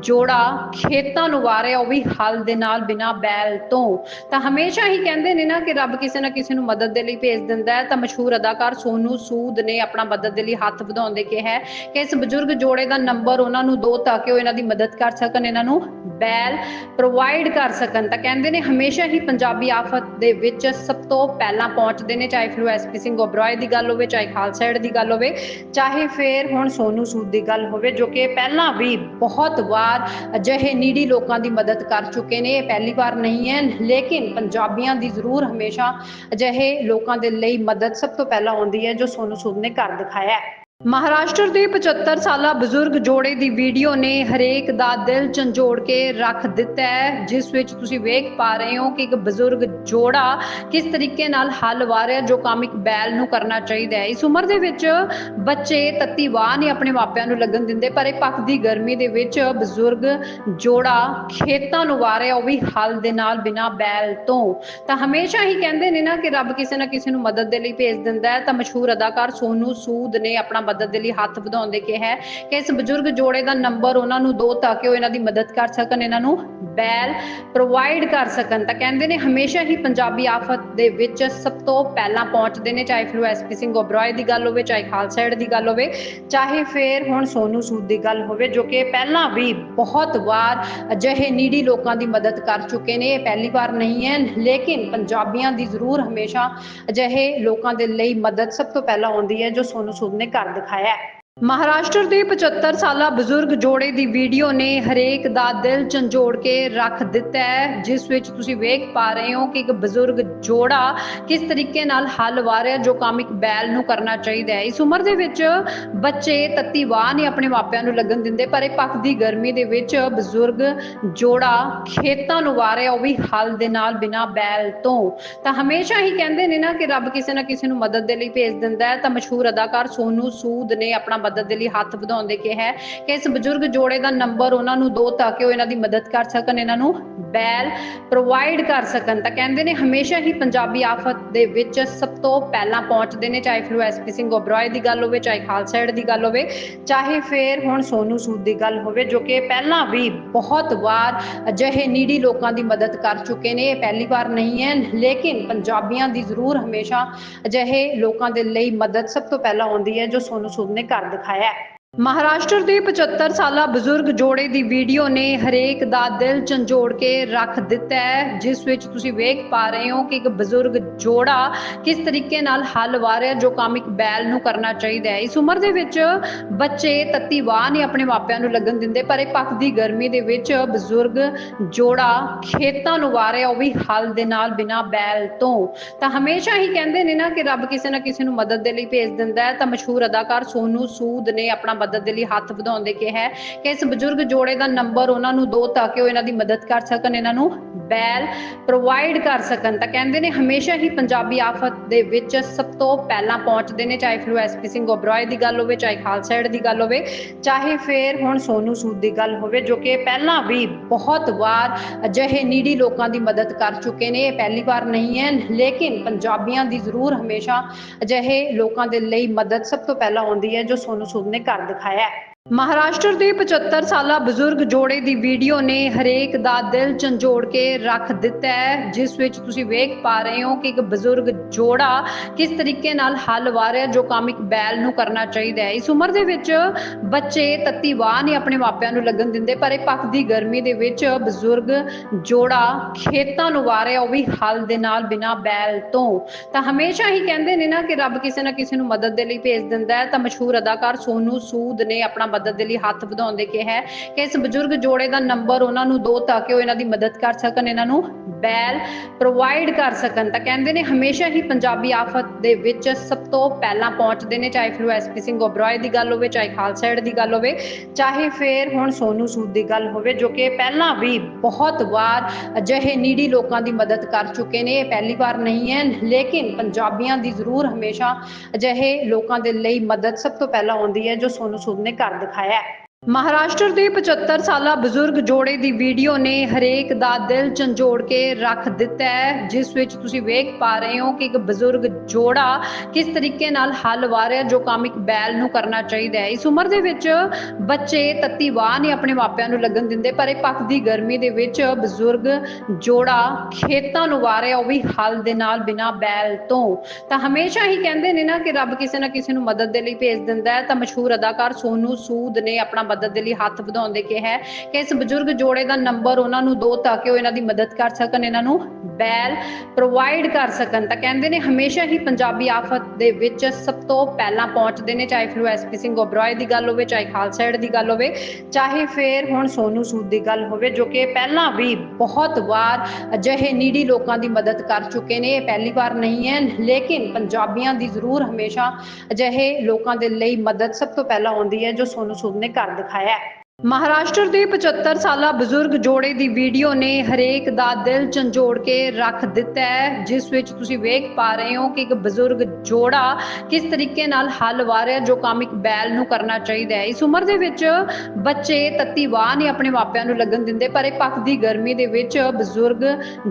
ਜੋੜਾ ਖੇਤਾਂ ਨੂੰ ਵਾਰਿਆ ਉਹ ਵੀ ਹੱਲ ਦੇ ਨਾਲ ਬਿਨਾ ਬੈਲ ਤੋਂ। ਤਾਂ ਹਮੇਸ਼ਾ ਹੀ ਕਹਿੰਦੇ ਨੇ ਨਾ ਕਿ ਰੱਬ ਕਿਸੇ ਨਾ ਕਿਸੇ ਨੂੰ ਮਦਦ ਦੇ ਲਈ ਭੇਜ ਦਿੰਦਾ ਹੈ। ਤਾਂ ਮਸ਼ਹੂਰ ਅਦਾਕਾਰ ਸੋਨੂ ਸੂਦ ਨੇ ਆਪਣਾ ਮਦਦ ਦੇ ਲਈ ਹੱਥ ਵਧਾਉਣ ਦੇ ਕਿਹਾ ਹੈ ਕਿ ਇਸ ਬਜ਼ੁਰਗ ਜੋੜੇ ਦਾ ਨੰਬਰ ਉਹਨਾਂ ਨੂੰ ਦੋ ਤਾਂ ਕਿ ਉਹ ਇਹਨਾਂ ਦੀ ਮਦਦ ਕਰ ਸਕਣ, ਇਹਨਾਂ ਨੂੰ ਬੈਲ ਪ੍ਰੋਵਾਈਡ ਕਰ ਸਕਣ। ਤਾਂ ਕਹਿੰਦੇ ਨੇ ਹਮੇਸ਼ਾ ਹੀ ਪੰਜਾਬੀ ਆਫਤ ਦੇ ਵਿੱਚ ਸਭ ਤੋਂ ਪਹਿਲਾਂ ਪਹੁੰਚਦੇ ਨੇ, ਚਾਹੇ ਫਿਰ ਉਹ ਐਸਪੀ ਸਿੰਘ ਓਬਰਾਏ ਦੀ ਗੱਲ ਹੋਵੇ, ਚਾਹੇ ਖਾਲਸਾ ਏਡ ਦੀ ਗੱਲ ਹੋਵੇ, ਚਾਹੇ ਫਿਰ ਹੁਣ ਸੋਨੂ ਸੂਦ ਦੀ ਗੱਲ ਹੋਵੇ, ਜੋ ਕਿ ਪਹਿਲਾਂ ਵੀ ਬਹੁਤ ਵਾਰ ਅਜਿਹੇ ਨੀੜੀ ਲੋਕਾਂ ਦੀ ਮਦਦ ਕਰ ਚੁੱਕੇ ਨੇ। ਇਹ ਪਹਿਲੀ ਵਾਰ ਨਹੀਂ ਹੈ, ਲੇਕਿਨ ਪੰਜਾਬੀਆਂ ਦੀ ਜ਼ਰੂਰ ਹਮੇਸ਼ਾ ਅਜਿਹੇ ਲੋਕਾਂ ਦੇ ਲਈ ਮਦਦ ਸਭ ਤੋਂ ਪਹਿਲਾਂ ਆਉਂਦੀ ਹੈ, ਜੋ ਸੋਨੂ ਸੂਦ ਨੇ ਕਰ ਦਿਖਾਇਆ ਹੈ ਮਹਾਰਾਸ਼ਟਰ ਦੇ 75 ਸਾਲਾ ਬਜ਼ੁਰਗ ਜੋੜੇ ਦੀ ਵੀਡੀਓ ਨੇ ਹਰੇਕ ਦਾ ਦਿਲ ਝੰਜੋੜ ਕੇ ਰੱਖ ਦਿੱਤਾ ਹੈ, ਜਿਸ ਵਿੱਚ ਤੁਸੀਂ ਵੇਖ ਪਾ ਰਹੇ ਹੋ ਕਿ ਇੱਕ ਬਜ਼ੁਰਗ ਜੋੜਾ ਕਿਸ ਤਰੀਕੇ ਨਾਲ ਹੱਲ ਵਾ ਜੋ ਕੰਮ ਇੱਕ ਬੈਲ ਨੂੰ ਕਰਨਾ ਚਾਹੀਦਾ ਹੈ। ਇਸ ਉਮਰ ਦੇ ਵਿੱਚ ਬੱਚੇ ਤੱਤੀ ਵਾਹ ਨਹੀਂ ਆਪਣੇ ਮਾਪਿਆਂ ਨੂੰ ਲੱਗਣ ਦਿੰਦੇ, ਪਰ ਇਹ ਪੱਕਦੀ ਗਰਮੀ ਦੇ ਵਿੱਚ ਬਜ਼ੁਰਗ ਜੋੜਾ ਖੇਤਾਂ ਨੂੰ ਵਾਰਿਆ, ਉਹ ਵੀ ਹੱਲ ਦੇ ਨਾਲ ਬਿਨਾ ਬੈਲ ਤੋਂ। ਤਾਂ ਹਮੇਸ਼ਾ ਹੀ ਕਹਿੰਦੇ ਨੇ ਨਾ ਕਿ ਰੱਬ ਕਿਸੇ ਨਾ ਕਿਸੇ ਨੂੰ ਮਦਦ ਦੇ ਲਈ ਭੇਜ ਦਿੰਦਾ ਹੈ। ਤਾਂ ਮਸ਼ਹੂਰ ਅਦਾਕਾਰ ਸੋਨੂ ਸੂਦ ਨੇ ਆਪਣਾ ਮਦਦ ਦੇ ਲਈ ਹੱਥ ਵਧਾਉਣ ਦੇ ਕਿਹਾ ਹੈ ਕਿ ਇਸ ਬਜ਼ੁਰਗ ਜੋੜੇ ਦਾ ਨੰਬਰ ਉਹਨਾਂ ਨੂੰ ਦੋ ਤਾਂ ਕਿ ਉਹ ਇਹਨਾਂ ਦੀ ਮਦਦ ਕਰ ਸਕਣ, ਇਹਨਾਂ ਨੂੰ ਬੈਲ ਪ੍ਰੋਵਾਈਡ ਕਰ ਸਕਣ। ਤਾਂ ਕਹਿੰਦੇ ਨੇ ਹਮੇਸ਼ਾ ਹੀ ਪੰਜਾਬੀ ਆਫਤ ਦੇ ਵਿੱਚ ਸਭ ਤੋਂ ਪਹਿਲਾਂ ਪਹੁੰਚਦੇ ਨੇ, ਚਾਹੇ ਫਿਰ ਐਸਪੀ ਸਿੰਘ ਓਬਰਾਏ ਦੀ ਗੱਲ ਹੋਵੇ, ਚਾਹੇ ਖਾਲਸਾ ਦੀ ਗੱਲ ਹੋਵੇ, ਚਾਹੇ ਫਿਰ ਹੁਣ ਸੋਨੂ ਸੂਦ ਦੀ ਗੱਲ ਹੋਵੇ, ਜੋ ਕਿ ਪਹਿਲਾਂ ਵੀ ਬਹੁਤ ਵਾਰ ਅਜਿਹੇ ਨੀਡੀ ਲੋਕਾਂ ਦੀ ਮਦਦ ਕਰ ਚੁੱਕੇ ਨੇ। ਇਹ ਪਹਿਲੀ ਵਾਰ ਨਹੀਂ ਹੈ, ਲੇਕਿਨ ਪੰਜਾਬੀਆਂ ਦੀ ਜ਼ਰੂਰ ਹਮੇਸ਼ਾ ਅਜਿਹੇ ਲੋਕਾਂ ਦੇ ਲਈ ਮਦਦ ਸਭ ਤੋਂ ਪਹਿਲਾਂ ਆਉਂਦੀ ਹੈ, ਜੋ ਸੋਨੂ ਸੂਦ ਨੇ ਕਰ ਦਿਖਾਇਆ। ਮਹਾਰਾਸ਼ਟਰ ਦੇ 75 ਸਾਲਾ ਬਜ਼ੁਰਗ ਜੋੜੇ ਦੀ ਵੀਡੀਓ ਨੇ ਹਰੇਕ ਦਾ ਦਿਲ ਝੰਜੋੜ ਕੇ ਰੱਖ ਦਿੱਤਾ ਹੈ, ਜਿਸ ਵਿੱਚ ਤੁਸੀਂ ਵੇਖ ਪਾ ਰਹੇ ਹੋ ਕਿ ਇੱਕ ਬਜ਼ੁਰਗ ਜੋੜਾ ਕਿਸ ਤਰੀਕੇ ਨਾਲ ਹੱਲ ਵਾ ਜੋ ਕੰਮ ਇੱਕ ਬੈਲ ਨੂੰ ਕਰਨਾ ਚਾਹੀਦਾ ਹੈ। ਇਸ ਉਮਰ ਦੇ ਵਿੱਚ ਬੱਚੇ ਤੱਤੀ ਨਹੀਂ ਆਪਣੇ ਮਾਪਿਆਂ ਨੂੰ ਲੱਗਣ ਦਿੰਦੇ, ਪਰ ਇਹ ਪੱਖ ਦੀ ਗਰਮੀ ਦੇ ਵਿੱਚ ਬਜ਼ੁਰਗ ਜੋੜਾ ਖੇਤਾਂ ਨੂੰ ਵਾਰਿਆ, ਉਹ ਵੀ ਹੱਲ ਦੇ ਨਾਲ ਬਿਨਾ ਬੈਲ ਤੋਂ। ਤਾਂ ਹਮੇਸ਼ਾ ਹੀ ਕਹਿੰਦੇ ਨੇ ਨਾ ਕਿ ਰੱਬ ਕਿਸੇ ਨਾ ਕਿਸੇ ਨੂੰ ਮਦਦ ਦੇ ਲਈ ਭੇਜ ਦਿੰਦਾ ਹੈ। ਤਾਂ ਮਸ਼ਹੂਰ ਅਦਾਕਾਰ ਸੋਨੂ ਸੂਦ ਨੇ ਆਪਣਾ ਮਦਦ ਦੇ ਲਈ ਹੱਥ ਵਧਾਉਣ ਦੇ ਕਿਹਾ ਕਿ ਇਸ ਬਜ਼ੁਰਗ ਜੋੜੇ ਦਾ ਨੰਬਰ ਉਹਨਾਂ ਨੂੰ ਦੋ ਤਾਂ ਕਿ ਉਹ ਇਹਨਾਂ ਦੀ ਮਦਦ ਕਰ ਸਕਣ, ਇਹਨਾਂ ਨੂੰ ਬੈਲ ਪ੍ਰੋਵਾਈਡ ਕਰ ਸਕਣ। ਤਾਂ ਕਹਿੰਦੇ ਨੇ ਹਮੇਸ਼ਾ ਹੀ ਪੰਜਾਬੀ ਆਫਤ ਦੇ ਵਿੱਚ ਸਭ ਤੋਂ ਪਹਿਲਾਂ ਪਹੁੰਚਦੇ ਨੇ, ਚਾਹੇ ਫਿਰ ਉਹ ਐਸਪੀ ਸਿੰਘ ਓਬਰਾਏ ਦੀ ਗੱਲ ਹੋਵੇ, ਚਾਹੇ ਖਾਲਸਾ ਏਡ ਦੀ ਗੱਲ ਹੋਵੇ, ਚਾਹੇ ਫਿਰ ਹੁਣ ਸੋਨੂ ਸੂਦ ਦੀ ਗੱਲ ਹੋਵੇ, ਜੋ ਕਿ ਪਹਿਲਾਂ ਵੀ ਬਹੁਤ ਵਾਰ ਅਜਿਹੇ ਨੀੜੀ ਲੋਕਾਂ ਦੀ ਮਦਦ ਕਰ ਚੁੱਕੇ ਨੇ। ਇਹ ਪਹਿਲੀ ਵਾਰ ਨਹੀਂ ਹੈ, ਲੇਕਿਨ ਪੰਜਾਬੀਆਂ ਦੀ ਜ਼ਰੂਰ ਹਮੇਸ਼ਾ ਅਜਿਹੇ ਲੋਕਾਂ ਦੇ ਲਈ ਮਦਦ ਸਭ ਤੋਂ ਪਹਿਲਾਂ ਆਉਂਦੀ ਹੈ, ਜੋ ਸੋਨੂ ਸੂਦ ਨੇ ਕਰ ਦਿਖਾਇਆ ਹੈ ਮਹਾਰਾਸ਼ਟਰ ਦੇ 75 ਸਾਲਾ ਬਜ਼ੁਰਗ ਜੋੜੇ ਦੀ ਵੀਡੀਓ ਨੇ ਹਰੇਕ ਦਾ ਦਿਲ ਝੰਜੋੜ ਕੇ ਰੱਖ ਦਿੱਤਾ ਹੈ, ਜਿਸ ਵਿੱਚ ਤੁਸੀਂ ਵੇਖ ਪਾ ਰਹੇ ਹੋ ਕਿ ਇੱਕ ਬਜ਼ੁਰਗ ਜੋੜਾ ਕਿਸ ਤਰੀਕੇ ਨਾਲ ਹੱਲ ਵਾ ਜੋ ਕੰਮ ਇੱਕ ਬੈਲ ਨੂੰ ਕਰਨਾ ਚਾਹੀਦਾ ਹੈ। ਇਸ ਉਮਰ ਦੇ ਵਿੱਚ ਬੱਚੇ ਤੱਤੀ ਨਹੀਂ ਆਪਣੇ ਮਾਪਿਆਂ ਨੂੰ ਲੱਗਣ ਦਿੰਦੇ, ਪਰ ਇਹ ਪੱਕਦੀ ਗਰਮੀ ਦੇ ਵਿੱਚ ਬਜ਼ੁਰਗ ਜੋੜਾ ਖੇਤਾਂ ਨੂੰ ਵਾਰਿਆ ਉਹ ਵੀ ਹੱਲ ਦੇ ਨਾਲ ਬਿਨਾ ਬੈਲ ਤੋਂ। ਤਾਂ ਹਮੇਸ਼ਾ ਹੀ ਕਹਿੰਦੇ ਨੇ ਨਾ ਕਿ ਰੱਬ ਕਿਸੇ ਨਾ ਕਿਸੇ ਨੂੰ ਮਦਦ ਦੇ ਲਈ ਭੇਜ ਦਿੰਦਾ ਹੈ। ਤਾਂ ਮਸ਼ਹੂਰ ਅਦਾਕਾਰ ਸੋਨੂ ਸੂਦ ਨੇ ਆਪਣਾ ਮਦਦ ਦੇ ਲਈ ਹੱਥ ਵਧਾਉਣ ਦੇ ਕਿਹਾ ਹੈ ਕਿ ਇਸ ਬਜ਼ੁਰਗ ਜੋੜੇ ਦਾ ਨੰਬਰ ਉਹਨਾਂ ਨੂੰ ਦੋ ਤਾਂ ਕਿ ਉਹ ਇਹਨਾਂ ਦੀ ਮਦਦ ਕਰ ਸਕਣ, ਇਹਨਾਂ ਨੂੰ ਬੈਲ ਪ੍ਰੋਵਾਈਡ ਕਰ ਸਕਣ। ਤਾਂ ਕਹਿੰਦੇ ਨੇ ਹਮੇਸ਼ਾ ਹੀ ਪੰਜਾਬੀ ਆਫਤ ਦੇ ਵਿੱਚ ਸਭ ਤੋਂ ਪਹਿਲਾਂ ਪਹੁੰਚਦੇ ਨੇ, ਚਾਹੇ ਫਿਰ ਐਸਪੀ ਸਿੰਘ ਓਬਰਾਏ ਦੀ ਗੱਲ ਹੋਵੇ, ਚਾਹੇ ਖਾਲਸਾ ਦੀ ਗੱਲ ਹੋਵੇ, ਚਾਹੇ ਫਿਰ ਹੁਣ ਸੋਨੂ ਸੂਦ ਦੀ ਗੱਲ ਹੋਵੇ, ਜੋ ਕਿ ਪਹਿਲਾਂ ਵੀ ਬਹੁਤ ਵਾਰ ਅਜਿਹੇ ਨੀਡੀ ਲੋਕਾਂ ਦੀ ਮਦਦ ਕਰ ਚੁੱਕੇ ਨੇ। ਇਹ ਪਹਿਲੀ ਵਾਰ ਨਹੀਂ ਹੈ, ਲੇਕਿਨ ਪੰਜਾਬੀਆਂ ਦੀ ਜ਼ਰੂਰ ਹਮੇਸ਼ਾ ਅਜਿਹੇ ਲੋਕਾਂ ਦੇ ਲਈ ਮਦਦ ਸਭ ਤੋਂ ਪਹਿਲਾਂ ਆਉਂਦੀ ਹੈ, ਜੋ ਸੋਨੂ ਸੂਦ ਨੇ ਕਰ ਦਿਖਾਇਆ ਹੈ ਮਹਾਰਾਸ਼ਟਰ ਦੇ 75 ਸਾਲਾ ਬਜ਼ੁਰਗ ਜੋੜੇ ਦੀ ਵੀਡੀਓ ਨੇ ਹਰੇਕ ਦਾ ਦਿਲ ਝੰਜੋੜ ਕੇ ਰੱਖ ਦਿੱਤਾ ਹੈ, ਜਿਸ ਵਿੱਚ ਤੁਸੀਂ ਵੇਖ ਪਾ ਰਹੇ ਹੋ ਕਿ ਇੱਕ ਬਜ਼ੁਰਗ ਜੋੜਾ ਕਿਸ ਤਰੀਕੇ ਨਾਲ ਹੱਲ ਵਾ ਜੋ ਕੰਮ ਇੱਕ ਬੈਲ ਨੂੰ ਕਰਨਾ ਚਾਹੀਦਾ ਹੈ। ਇਸ ਉਮਰ ਦੇ ਵਿੱਚ ਬੱਚੇ ਤੱਤੀ ਵਾਹ ਆਪਣੇ ਮਾਪਿਆਂ ਨੂੰ ਲੱਗਣ ਦਿੰਦੇ, ਪਰ ਇਹ ਪੱਖ ਦੀ ਗਰਮੀ ਦੇ ਵਿੱਚ ਬਜ਼ੁਰਗ ਜੋੜਾ ਖੇਤਾਂ ਨੂੰ ਵਾ ਰਿਹਾ ਉਹ ਵੀ ਹੱਲ ਦੇ ਨਾਲ ਬਿਨਾ ਬੈਲ ਤੋਂ। ਤਾਂ ਹਮੇਸ਼ਾ ਹੀ ਕਹਿੰਦੇ ਨੇ ਨਾ ਕਿ ਰੱਬ ਕਿਸੇ ਨਾ ਕਿਸੇ ਨੂੰ ਮਦਦ ਦੇ ਲਈ ਭੇਜ ਦਿੰਦਾ ਹੈ। ਤਾਂ ਮਸ਼ਹੂਰ ਅਦਾਕਾਰ ਸੋਨੂ ਸੂਦ ਨੇ ਆਪਣਾ ਮਦਦ ਦੇ ਲਈ ਹੱਥ ਵਧਾਉਣ ਦੇ ਕਿਹਾ ਹੈ ਕਿ ਇਸ ਬਜ਼ੁਰਗ ਜੋੜੇ ਦਾ ਨੰਬਰ ਉਹਨਾਂ ਨੂੰ ਦੋ ਤਾਂ ਕਿ ਉਹ ਇਹਨਾਂ ਦੀ ਮਦਦ ਕਰ ਸਕਣ, ਇਹਨਾਂ ਨੂੰ ਬੈਲ ਪ੍ਰੋਵਾਈਡ ਕਰ ਸਕਣ। ਤਾਂ ਕਹਿੰਦੇ ਨੇ ਹਮੇਸ਼ਾ ਹੀ ਪੰਜਾਬੀ ਆਫਤ ਦੇ ਵਿੱਚ ਸਭ ਤੋਂ ਪਹਿਲਾਂ ਪਹੁੰਚਦੇ ਨੇ, ਚਾਹੇ ਫਿਰ ਉਹ ਐਸਪੀ ਸਿੰਘ ਓਬਰਾਏ ਦੀ ਗੱਲ ਹੋਵੇ, ਚਾਹੇ ਖਾਲਸਾ ਦੀ ਗੱਲ ਹੋਵੇ, ਚਾਹੇ ਫਿਰ ਹੁਣ ਸੋਨੂ ਸੂਦ ਦੀ ਗੱਲ ਹੋਵੇ, ਜੋ ਕਿ ਪਹਿਲਾਂ ਵੀ ਬਹੁਤ ਵਾਰ ਅਜਿਹੇ ਨੀੜੀ ਲੋਕਾਂ ਦੀ ਮਦਦ ਕਰ ਚੁੱਕੇ ਨੇ। ਇਹ ਪਹਿਲੀ ਵਾਰ ਨਹੀਂ ਹੈ, ਲੇਕਿਨ ਪੰਜਾਬੀਆਂ ਦੀ ਜ਼ਰੂਰ ਹਮੇਸ਼ਾ ਅਜਿਹੇ ਲੋਕਾਂ ਦੇ ਲਈ ਮਦਦ ਸਭ ਤੋਂ ਪਹਿਲਾਂ ਆਉਂਦੀ ਹੈ, ਜੋ ਸੋਨੂ ਸੂਦ ਨੇ ਕਰ ਦਿਖਾਇਆ ਹੈ ਮਹਾਰਾਸ਼ਟਰ ਦੇ 75 ਸਾਲਾ ਬਜ਼ੁਰਗ ਜੋੜੇ ਦੀ ਵੀਡੀਓ ਨੇ ਹਰੇਕ ਦਾ ਦਿਲ ਝੰਜੋੜ ਕੇ ਰੱਖ ਦਿੱਤਾ ਹੈ, ਜਿਸ ਵਿੱਚ ਤੁਸੀਂ ਵੇਖ ਪਾ ਰਹੇ ਹੋ ਕਿ ਇੱਕ ਬਜ਼ੁਰਗ ਜੋੜਾ ਕਿਸ ਤਰੀਕੇ ਨਾਲ ਹੱਲ ਵਾ ਜੋ ਕੰਮ ਇੱਕ ਬੈਲ ਨੂੰ ਕਰਨਾ ਚਾਹੀਦਾ ਹੈ। ਇਸ ਉਮਰ ਦੇ ਵਿੱਚ ਬੱਚੇ ਤੱਤੀ ਵਾਹ ਨਹੀਂ ਆਪਣੇ ਮਾਪਿਆਂ ਨੂੰ ਲੱਗਣ ਦਿੰਦੇ, ਪਰ ਇਹ ਪੱਕਦੀ ਗਰਮੀ ਦੇ ਵਿੱਚ ਬਜ਼ੁਰਗ ਜੋੜਾ ਖੇਤਾਂ ਨੂੰ ਵਾ ਰਿਹਾ ਉਹ ਵੀ ਹੱਲ ਦੇ ਨਾਲ ਬਿਨਾ ਬੈਲ ਤੋਂ। ਤਾਂ ਹਮੇਸ਼ਾ ਹੀ ਕਹਿੰਦੇ ਨੇ ਨਾ ਕਿ ਰੱਬ ਕਿਸੇ ਨਾ ਕਿਸੇ ਨੂੰ ਮਦਦ ਦੇ ਲਈ ਭੇਜ ਦਿੰਦਾ ਹੈ। ਤਾਂ ਮਸ਼ਹੂਰ ਅਦਾਕਾਰ ਸੋਨੂ ਸੂਦ ਨੇ ਆਪਣਾ ਮਦਦ ਦੇ ਲਈ ਹੱਥ ਵਧਾਉਣ ਦੇ ਕਿਹਾ ਹੈ ਕਿ ਇਸ ਬਜ਼ੁਰਗ ਜੋੜੇ ਦਾ ਨੰਬਰ ਉਹਨਾਂ ਨੂੰ ਦੋ ਤਾਂ ਕਿ ਉਹ ਇਹਨਾਂ ਦੀ ਮਦਦ ਕਰ ਸਕਣ, ਇਹਨਾਂ ਨੂੰ ਬੈਲ ਪ੍ਰੋਵਾਈਡ ਕਰ ਸਕਣ। ਤਾਂ ਕਹਿੰਦੇ ਨੇ ਹਮੇਸ਼ਾ ਹੀ ਪੰਜਾਬੀ ਆਫਤ ਦੇ ਵਿੱਚ ਸਭ ਤੋਂ ਪਹਿਲਾਂ ਪਹੁੰਚਦੇ ਨੇ, ਚਾਹੇ ਫਿਰ ਐਸਪੀ ਸਿੰਘ ਓਬਰਾਏ ਦੀ ਗੱਲ ਹੋਵੇ, ਚਾਹੇ ਖਾਲਸਾ ਏਡ ਦੀ ਗੱਲ ਹੋਵੇ, ਚਾਹੇ ਫਿਰ ਹੁਣ ਸੋਨੂ ਸੂਦ ਦੀ ਗੱਲ ਹੋਵੇ, ਜੋ ਕਿ ਪਹਿਲਾਂ ਵੀ ਬਹੁਤ ਵਾਰ ਅਜਿਹੇ ਨੀਡੀ ਲੋਕਾਂ ਦੀ ਮਦਦ ਕਰ ਚੁੱਕੇ ਨੇ। ਇਹ ਪਹਿਲੀ ਵਾਰ ਨਹੀਂ ਹੈ, ਲੇਕਿਨ ਪੰਜਾਬੀਆਂ ਦੀ ਜ਼ਰੂਰ ਹਮੇਸ਼ਾ ਅਜਿਹੇ ਲੋਕਾਂ ਦੇ ਲਈ ਮਦਦ ਸਭ ਤੋਂ ਪਹਿਲਾਂ ਆਉਂਦੀ ਹੈ, ਜੋ ਸੋਨੂ ਸੂਦ ਨੇ ਕਰ ਦਿਖਾਇਆ ਹੈ ਮਹਾਰਾਸ਼ਟਰ ਦੇ 75 ਸਾਲਾ ਬਜ਼ੁਰਗ ਜੋੜੇ ਦੀ ਵੀਡੀਓ ਨੇ ਹਰੇਕ ਦਾ ਦਿਲ ਝੰਜੋੜ ਕੇ ਰੱਖ ਦਿੱਤਾ ਹੈ, ਜਿਸ ਵਿੱਚ ਤੁਸੀਂ ਵੇਖ ਪਾ ਰਹੇ ਹੋ ਕਿ ਇੱਕ ਬਜ਼ੁਰਗ ਜੋੜਾ ਕਿਸ ਤਰੀਕੇ ਨਾਲ ਹੱਲ ਵਾ ਜੋ ਕੰਮ ਇੱਕ ਬੈਲ ਨੂੰ ਕਰਨਾ ਚਾਹੀਦਾ ਹੈ। ਇਸ ਉਮਰ ਦੇ ਵਿੱਚ ਬੱਚੇ ਤੱਤੀ ਵਾਹ ਨਹੀਂ ਆਪਣੇ ਮਾਪਿਆਂ ਨੂੰ ਲੱਗਣ ਦਿੰਦੇ, ਪਰ ਇਹ ਪੱਖ ਦੀ ਗਰਮੀ ਦੇ ਵਿੱਚ ਬਜ਼ੁਰਗ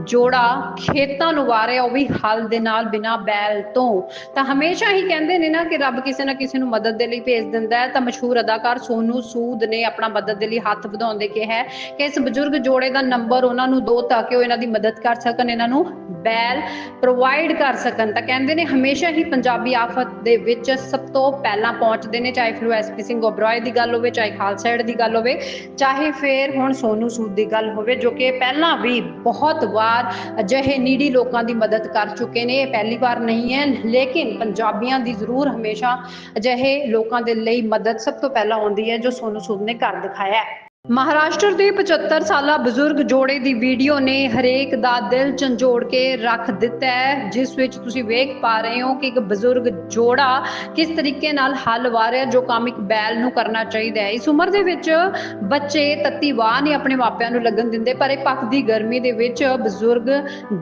ਜੋੜਾ ਖੇਤਾਂ ਨੂੰ ਵਾ ਰਿਹਾ ਉਹ ਵੀ ਹੱਲ ਦੇ ਨਾਲ ਬਿਨਾ ਬੈਲ ਤੋਂ। ਤਾਂ ਹਮੇਸ਼ਾ ਹੀ ਕਹਿੰਦੇ ਨੇ ਨਾ ਕਿ ਰੱਬ ਕਿਸੇ ਨਾ ਕਿਸੇ ਨੂੰ ਮਦਦ ਦੇ ਲਈ ਭੇਜ ਦਿੰਦਾ ਹੈ। ਤਾਂ ਮਸ਼ਹੂਰ ਅਦਾਕਾਰ ਸੋਨੂ ਸੂਦ ਨੇ ਆਪਣਾ ਮਦਦ ਦੇ ਲਈ ਹੱਥ ਵਧਾਉਣ ਦੇ ਕਿਹਾ ਹੈ ਕਿ ਇਸ ਬਜ਼ੁਰਗ ਜੋੜੇ ਦਾ ਨੰਬਰ ਉਹਨਾਂ ਨੂੰ ਦੋ ਤਾਂ ਕਿ ਉਹ ਇਹਨਾਂ ਦੀ ਮਦਦ ਕਰ ਸਕਣ, ਇਹਨਾਂ ਨੂੰ ਬੈਲ ਪ੍ਰੋਵਾਈਡ ਕਰ ਸਕਣ ਤਾਂ ਕਹਿੰਦੇ ਨੇ ਹਮੇਸ਼ਾ ਹੀ ਪੰਜਾਬੀ ਆਫਤ ਦੇ ਵਿੱਚ ਸਭ ਤੋਂ ਪਹਿਲਾਂ ਪਹੁੰਚਦੇ ਨੇ, ਚਾਹੇ ਫਿਰ ਐਸਪੀ ਸਿੰਘ ਓਬਰਾਏ ਦੀ ਗੱਲ ਹੋਵੇ, ਚਾਹੇ ਖਾਲਸਾ ਦੀ ਗੱਲ ਹੋਵੇ, ਚਾਹੇ ਫਿਰ ਹੁਣ ਸੋਨੂ ਸੂਦ ਦੀ ਗੱਲ ਹੋਵੇ, ਜੋ ਕਿ ਪਹਿਲਾਂ ਵੀ ਬਹੁਤ ਵਾਰ ਅਜਿਹੇ ਨੀੜੀ ਲੋਕਾਂ ਦੀ ਮਦਦ ਕਰ ਚੁੱਕੇ ਨੇ। ਇਹ ਪਹਿਲੀ ਵਾਰ ਨਹੀਂ ਹੈ, ਲੇਕਿਨ ਪੰਜਾਬੀਆਂ ਦੀ ਜ਼ਰੂਰ ਹਮੇਸ਼ਾ ਅਜਿਹੇ ਲੋਕਾਂ ਦੇ ਲਈ ਮਦਦ ਸਭ ਤੋਂ ਪਹਿਲਾਂ ਆਉਂਦੀ ਹੈ, ਜੋ ਸੋਨੂ ਸੂਦ ਨੇ ਕਰ ਦਿਖਾਇਆ ਹੈ। ਮਹਾਰਾਸ਼ਟਰ ਦੇ 75 ਸਾਲਾ ਬਜ਼ੁਰਗ ਜੋੜੇ ਦੀ ਵੀਡੀਓ ਨੇ ਹਰੇਕ ਦਾ ਦਿਲ ਝੰਜੋੜ ਕੇ ਰੱਖ ਦਿੱਤਾ ਹੈ, ਜਿਸ ਵਿੱਚ ਤੁਸੀਂ ਵੇਖ ਪਾ ਰਹੇ ਹੋ ਕਿ ਇੱਕ ਬਜ਼ੁਰਗ ਜੋੜਾ ਕਿਸ ਤਰੀਕੇ ਨਾਲ ਹੱਲ ਵਾ ਜੋ ਕੰਮ ਇੱਕ ਬੈਲ ਨੂੰ ਕਰਨਾ ਚਾਹੀਦਾ ਹੈ। ਇਸ ਉਮਰ ਦੇ ਵਿੱਚ ਬੱਚੇ ਤੱਤੀ ਵਾਹ ਨਹੀਂ ਆਪਣੇ ਮਾਪਿਆਂ ਨੂੰ ਲੱਗਣ ਦਿੰਦੇ, ਪਰ ਇਹ ਪੱਕਦੀ ਗਰਮੀ ਦੇ ਵਿੱਚ ਬਜ਼ੁਰਗ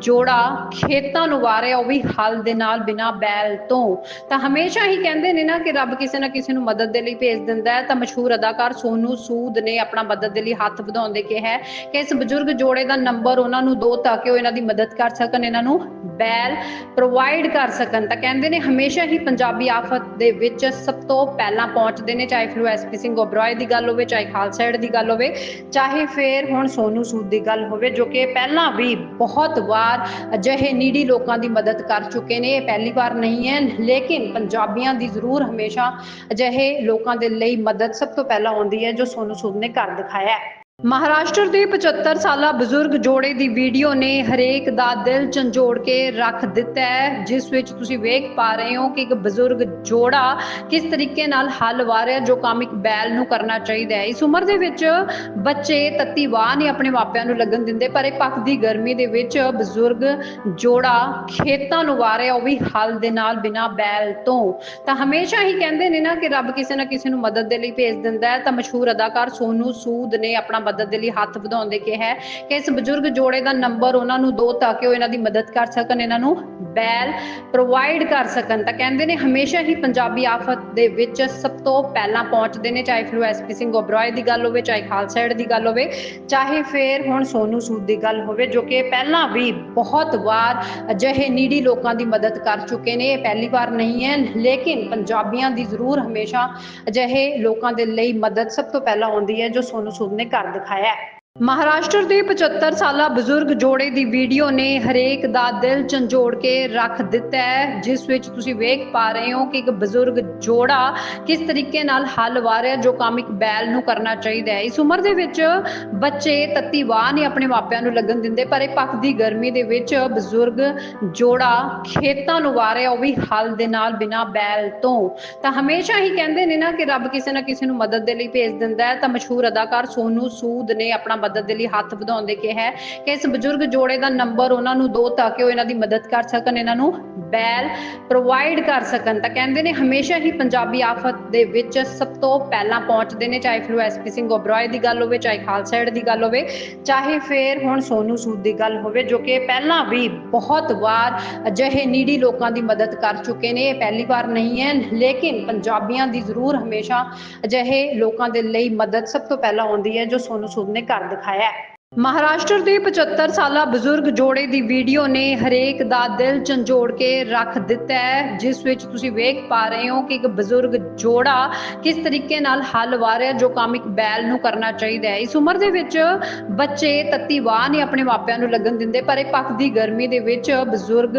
ਜੋੜਾ ਖੇਤਾਂ ਨੂੰ ਵਾ ਰਿਹਾ ਉਹ ਵੀ ਹੱਲ ਦੇ ਨਾਲ ਬਿਨਾ ਬੈਲ ਤੋਂ। ਤਾਂ ਹਮੇਸ਼ਾ ਹੀ ਕਹਿੰਦੇ ਨੇ ਨਾ ਕਿ ਰੱਬ ਕਿਸੇ ਨਾ ਕਿਸੇ ਨੂੰ ਮਦਦ ਦੇ ਲਈ ਭੇਜ ਦਿੰਦਾ ਹੈ। ਤਾਂ ਮਸ਼ਹੂਰ ਅਦਾਕਾਰ ਸੋਨੂ ਸੂਦ ਨੇ ਆਪਣਾ ਮਦਦ ਦੇ ਲਈ ਹੱਥ ਵਧਾਉਣ ਦੇ ਕਿਹਾ ਹੈ ਕਿ ਇਸ ਬਜ਼ੁਰਗ ਜੋੜੇ ਦਾ ਨੰਬਰ ਉਹਨਾਂ ਨੂੰ ਦੋ ਤਾਂ ਕਿ ਉਹ ਇਹਨਾਂ ਦੀ ਮਦਦ ਕਰ ਸਕਣ, ਇਹਨਾਂ ਨੂੰ ਬੈਲ ਪ੍ਰੋਵਾਈਡ ਕਰ ਸਕਣ। ਤਾਂ ਕਹਿੰਦੇ ਨੇ ਹਮੇਸ਼ਾ ਹੀ ਪੰਜਾਬੀ ਆਫਤ ਦੇ ਵਿੱਚ ਸਭ ਤੋਂ ਪਹਿਲਾਂ ਪਹੁੰਚਦੇ ਨੇ, ਚਾਹੇ ਫਿਰ ਉਹ ਐਸਪੀ ਸਿੰਘ ਓਬਰਾਏ ਦੀ ਗੱਲ ਹੋਵੇ, ਚਾਹੇ ਖਾਲਸਾ ਦੀ ਗੱਲ ਹੋਵੇ, ਚਾਹੇ ਫਿਰ ਹੁਣ ਸੋਨੂ ਸੂਦ ਦੀ ਗੱਲ ਹੋਵੇ, ਜੋ ਕਿ ਪਹਿਲਾਂ ਵੀ ਬਹੁਤ ਵਾਰ ਅਜਿਹੇ ਨੀੜੀ ਲੋਕਾਂ ਦੀ ਮਦਦ ਕਰ ਚੁੱਕੇ ਨੇ। ਇਹ ਪਹਿਲੀ ਵਾਰ ਨਹੀਂ ਹੈ, ਲੇਕਿਨ ਪੰਜਾਬੀਆਂ ਦੀ ਜ਼ਰੂਰ ਹਮੇਸ਼ਾ ਅਜਿਹੇ ਲੋਕਾਂ ਦੇ ਲਈ ਮਦਦ ਸਭ ਤੋਂ ਪਹਿਲਾਂ ਆਉਂਦੀ ਹੈ, ਜੋ ਸੋਨੂ ਸੂਦ ਨੇ ਕਰ ਦਿਖਾਇਆ ਮਹਾਰਾਸ਼ਟਰ ਦੇ 75 ਸਾਲਾ ਬਜ਼ੁਰਗ ਜੋੜੇ ਦੀ ਵੀਡੀਓ ਨੇ ਹਰੇਕ ਦਾ ਦਿਲ ਝੰਜੋੜ ਕੇ ਰੱਖ ਦਿੱਤਾ ਹੈ, ਜਿਸ ਵਿੱਚ ਤੁਸੀਂ ਵੇਖ ਪਾ ਰਹੇ ਹੋ ਕਿ ਇੱਕ ਬਜ਼ੁਰਗ ਜੋੜਾ ਕਿਸ ਤਰੀਕੇ ਨਾਲ ਹੱਲ ਵਾ ਜੋ ਕੰਮ ਇੱਕ ਬੈਲ ਨੂੰ ਕਰਨਾ ਚਾਹੀਦਾ ਹੈ। ਇਸ ਉਮਰ ਦੇ ਵਿੱਚ ਬੱਚੇ ਤੱਤੀ ਨਹੀਂ ਆਪਣੇ ਮਾਪਿਆਂ ਨੂੰ ਲੱਗਣ ਦਿੰਦੇ, ਪਰ ਇਹ ਪੱਕਦੀ ਗਰਮੀ ਦੇ ਵਿੱਚ ਬਜ਼ੁਰਗ ਜੋੜਾ ਖੇਤਾਂ ਨੂੰ ਵਾ ਰਿਹਾ ਉਹ ਵੀ ਹੱਲ ਦੇ ਨਾਲ ਬਿਨਾ ਬੈਲ ਤੋਂ। ਤਾਂ ਹਮੇਸ਼ਾ ਹੀ ਕਹਿੰਦੇ ਨੇ ਨਾ ਕਿ ਰੱਬ ਕਿਸੇ ਨਾ ਕਿਸੇ ਨੂੰ ਮਦਦ ਦੇ ਲਈ ਭੇਜ ਦਿੰਦਾ ਹੈ। ਤਾਂ ਮਸ਼ਹੂਰ ਅਦਾਕਾਰ ਸੋਨੂ ਸੂਦ ਨੇ ਆਪਣਾ ਮਦਦ ਦੇ ਲਈ ਹੱਥ ਵਧਾਉਣ ਦੇ ਕਿਹਾ ਹੈ ਕਿ ਇਸ ਬਜ਼ੁਰਗ ਜੋੜੇ ਦਾ ਨੰਬਰ ਉਹਨਾਂ ਨੂੰ ਦੋ ਤਾਂ ਕਿ ਉਹ ਇਹਨਾਂ ਦੀ ਮਦਦ ਕਰ ਸਕਣ, ਇਹਨਾਂ ਨੂੰ ਬੈਲ ਪ੍ਰੋਵਾਈਡ ਕਰ ਸਕਣ। ਤਾਂ ਕਹਿੰਦੇ ਨੇ ਹਮੇਸ਼ਾ ਹੀ ਪੰਜਾਬੀ ਆਫਤ ਦੇ ਵਿੱਚ ਸਭ ਤੋਂ ਪਹਿਲਾਂ ਪਹੁੰਚਦੇ ਨੇ, ਚਾਹੇ ਫਿਰ ਉਹ ਐਸਪੀ ਸਿੰਘ ਓਬਰਾਏ ਦੀ ਗੱਲ ਹੋਵੇ, ਚਾਹੇ ਖਾਲਸਾ ਏਡ ਦੀ ਗੱਲ ਹੋਵੇ, ਚਾਹੇ ਫਿਰ ਹੁਣ ਸੋਨੂ ਸੂਦ ਦੀ ਗੱਲ ਹੋਵੇ, ਜੋ ਕਿ ਪਹਿਲਾਂ ਵੀ ਬਹੁਤ ਵਾਰ ਅਜਿਹੇ ਨੀੜੀ ਲੋਕਾਂ ਦੀ ਮਦਦ ਕਰ ਚੁੱਕੇ ਨੇ। ਇਹ ਪਹਿਲੀ ਵਾਰ ਨਹੀਂ ਹੈ, ਲੇਕਿਨ ਪੰਜਾਬੀਆਂ ਦੀ ਜ਼ਰੂਰ ਹਮੇਸ਼ਾ ਅਜਿਹੇ ਲੋਕਾਂ ਦੇ ਲਈ ਮਦਦ ਸਭ ਤੋਂ ਪਹਿਲਾਂ ਆਉਂਦੀ ਹੈ, ਜੋ ਸੋਨੂ ਸੂਦ ਨੇ ਕਰ ਦਿਖਾਇਆ ਹੈ ਮਹਾਰਾਸ਼ਟਰ ਦੇ 75 ਸਾਲਾ ਬਜ਼ੁਰਗ ਜੋੜੇ ਦੀ ਵੀਡੀਓ ਨੇ ਹਰੇਕ ਦਾ ਦਿਲ ਝੰਜੋੜ ਕੇ ਰੱਖ ਦਿੱਤਾ ਹੈ, ਜਿਸ ਵਿੱਚ ਤੁਸੀਂ ਵੇਖ ਪਾ ਰਹੇ ਹੋ ਕਿ ਇੱਕ ਬਜ਼ੁਰਗ ਜੋੜਾ ਕਿਸ ਤਰੀਕੇ ਨਾਲ ਹੱਲ ਵਾ ਜੋ ਕੰਮ ਇੱਕ ਬੈਲ ਨੂੰ ਕਰਨਾ ਚਾਹੀਦਾ ਹੈ। ਇਸ ਉਮਰ ਦੇ ਵਿੱਚ ਬੱਚੇ ਤੱਤੀ ਵਾਹ ਨਹੀਂ ਆਪਣੇ ਮਾਪਿਆਂ ਨੂੰ ਲੱਗਣ ਦਿੰਦੇ, ਪਰ ਇਹ ਪੱਖ ਦੀ ਗਰਮੀ ਦੇ ਵਿੱਚ ਬਜ਼ੁਰਗ ਜੋੜਾ ਖੇਤਾਂ ਨੂੰ ਵਾ ਰਿਹਾ ਉਹ ਵੀ ਹੱਲ ਦੇ ਨਾਲ ਬਿਨਾ ਬੈਲ ਤੋਂ। ਤਾਂ ਹਮੇਸ਼ਾ ਹੀ ਕਹਿੰਦੇ ਨੇ ਨਾ ਕਿ ਰੱਬ ਕਿਸੇ ਨਾ ਕਿਸੇ ਨੂੰ ਮਦਦ ਦੇ ਲਈ ਭੇਜ ਦਿੰਦਾ ਹੈ। ਤਾਂ ਮਸ਼ਹੂਰ ਅਦਾਕਾਰ ਸੋਨੂ ਸੂਦ ਨੇ ਆਪਣਾ ਮਦਦ ਦੇ ਲਈ ਹੱਥ ਵਧਾਉਣ ਦੇ ਕਿਹਾ ਹੈ ਕਿ ਇਸ ਬਜ਼ੁਰਗ ਜੋੜੇ ਦਾ ਨੰਬਰ ਉਹਨਾਂ ਨੂੰ ਦਿਓ ਤਾਂ ਕਿ ਉਹ ਇਹਨਾਂ ਦੀ ਮਦਦ ਕਰ ਸਕਣ, ਇਹਨਾਂ ਨੂੰ ਬੈਲ ਪ੍ਰੋਵਾਈਡ ਕਰ ਸਕਣ। ਤਾਂ ਕਹਿੰਦੇ ਨੇ ਹਮੇਸ਼ਾ ਹੀ ਪੰਜਾਬੀ ਆਫਤ ਦੇ ਵਿੱਚ ਸਭ ਤੋਂ ਪਹਿਲਾਂ ਪਹੁੰਚਦੇ ਨੇ, ਚਾਹੇ ਫਿਰ ਉਹ ਐਸਪੀ ਸਿੰਘ ਓਬਰਾਏ ਦੀ ਗੱਲ ਹੋਵੇ, ਚਾਹੇ ਖਾਲਸਾ ਦੀ ਗੱਲ ਹੋਵੇ, ਚਾਹੇ ਫੇਰ ਹੁਣ ਸੋਨੂ ਸੂਦ ਦੀ ਗੱਲ ਹੋਵੇ, ਜੋ ਕਿ ਪਹਿਲਾਂ ਵੀ ਬਹੁਤ ਵਾਰ ਅਜਿਹੇ ਨੀੜੀ ਲੋਕਾਂ ਦੀ ਮਦਦ ਕਰ ਚੁੱਕੇ ਨੇ। ਇਹ ਪਹਿਲੀ ਵਾਰ ਨਹੀਂ ਹੈ, ਲੇਕਿਨ ਪੰਜਾਬੀਆਂ ਦੀ ਜ਼ਰੂਰ ਹਮੇਸ਼ਾ ਅਜਿਹੇ ਲੋਕਾਂ ਦੇ ਲਈ ਮਦਦ ਸਭ ਤੋਂ ਪਹਿਲਾਂ ਆਉਂਦੀ ਹੈ, ਜੋ ਸੋਨੂ ਸੂਦ ਨੇ ਕਰ ਦਿਖਾਇਆ। ਮਹਾਰਾਸ਼ਟਰ ਦੇ 75 ਸਾਲਾ ਬਜ਼ੁਰਗ ਜੋੜੇ ਦੀ ਵੀਡੀਓ ਨੇ ਹਰੇਕ ਦਾ ਦਿਲ ਝੰਜੋੜ ਕੇ ਰੱਖ ਦਿੱਤਾ ਹੈ, ਜਿਸ ਵਿੱਚ ਤੁਸੀਂ ਵੇਖ ਪਾ ਰਹੇ ਹੋ ਕਿ ਇੱਕ ਬਜ਼ੁਰਗ ਜੋੜਾ ਕਿਸ ਤਰੀਕੇ ਨਾਲ ਹੱਲ ਵਾ ਜੋ ਕੰਮ ਇੱਕ ਬੈਲ ਨੂੰ ਕਰਨਾ ਚਾਹੀਦਾ ਹੈ। ਇਸ ਉਮਰ ਦੇ ਵਿੱਚ ਬੱਚੇ ਤੱਤੀ ਵਾਹ ਨਹੀਂ ਆਪਣੇ ਮਾਪਿਆਂ ਨੂੰ ਲੱਗਣ ਦਿੰਦੇ, ਪਰ ਇਹ ਪੱਕਦੀ ਗਰਮੀ ਦੇ ਵਿੱਚ ਬਜ਼ੁਰਗ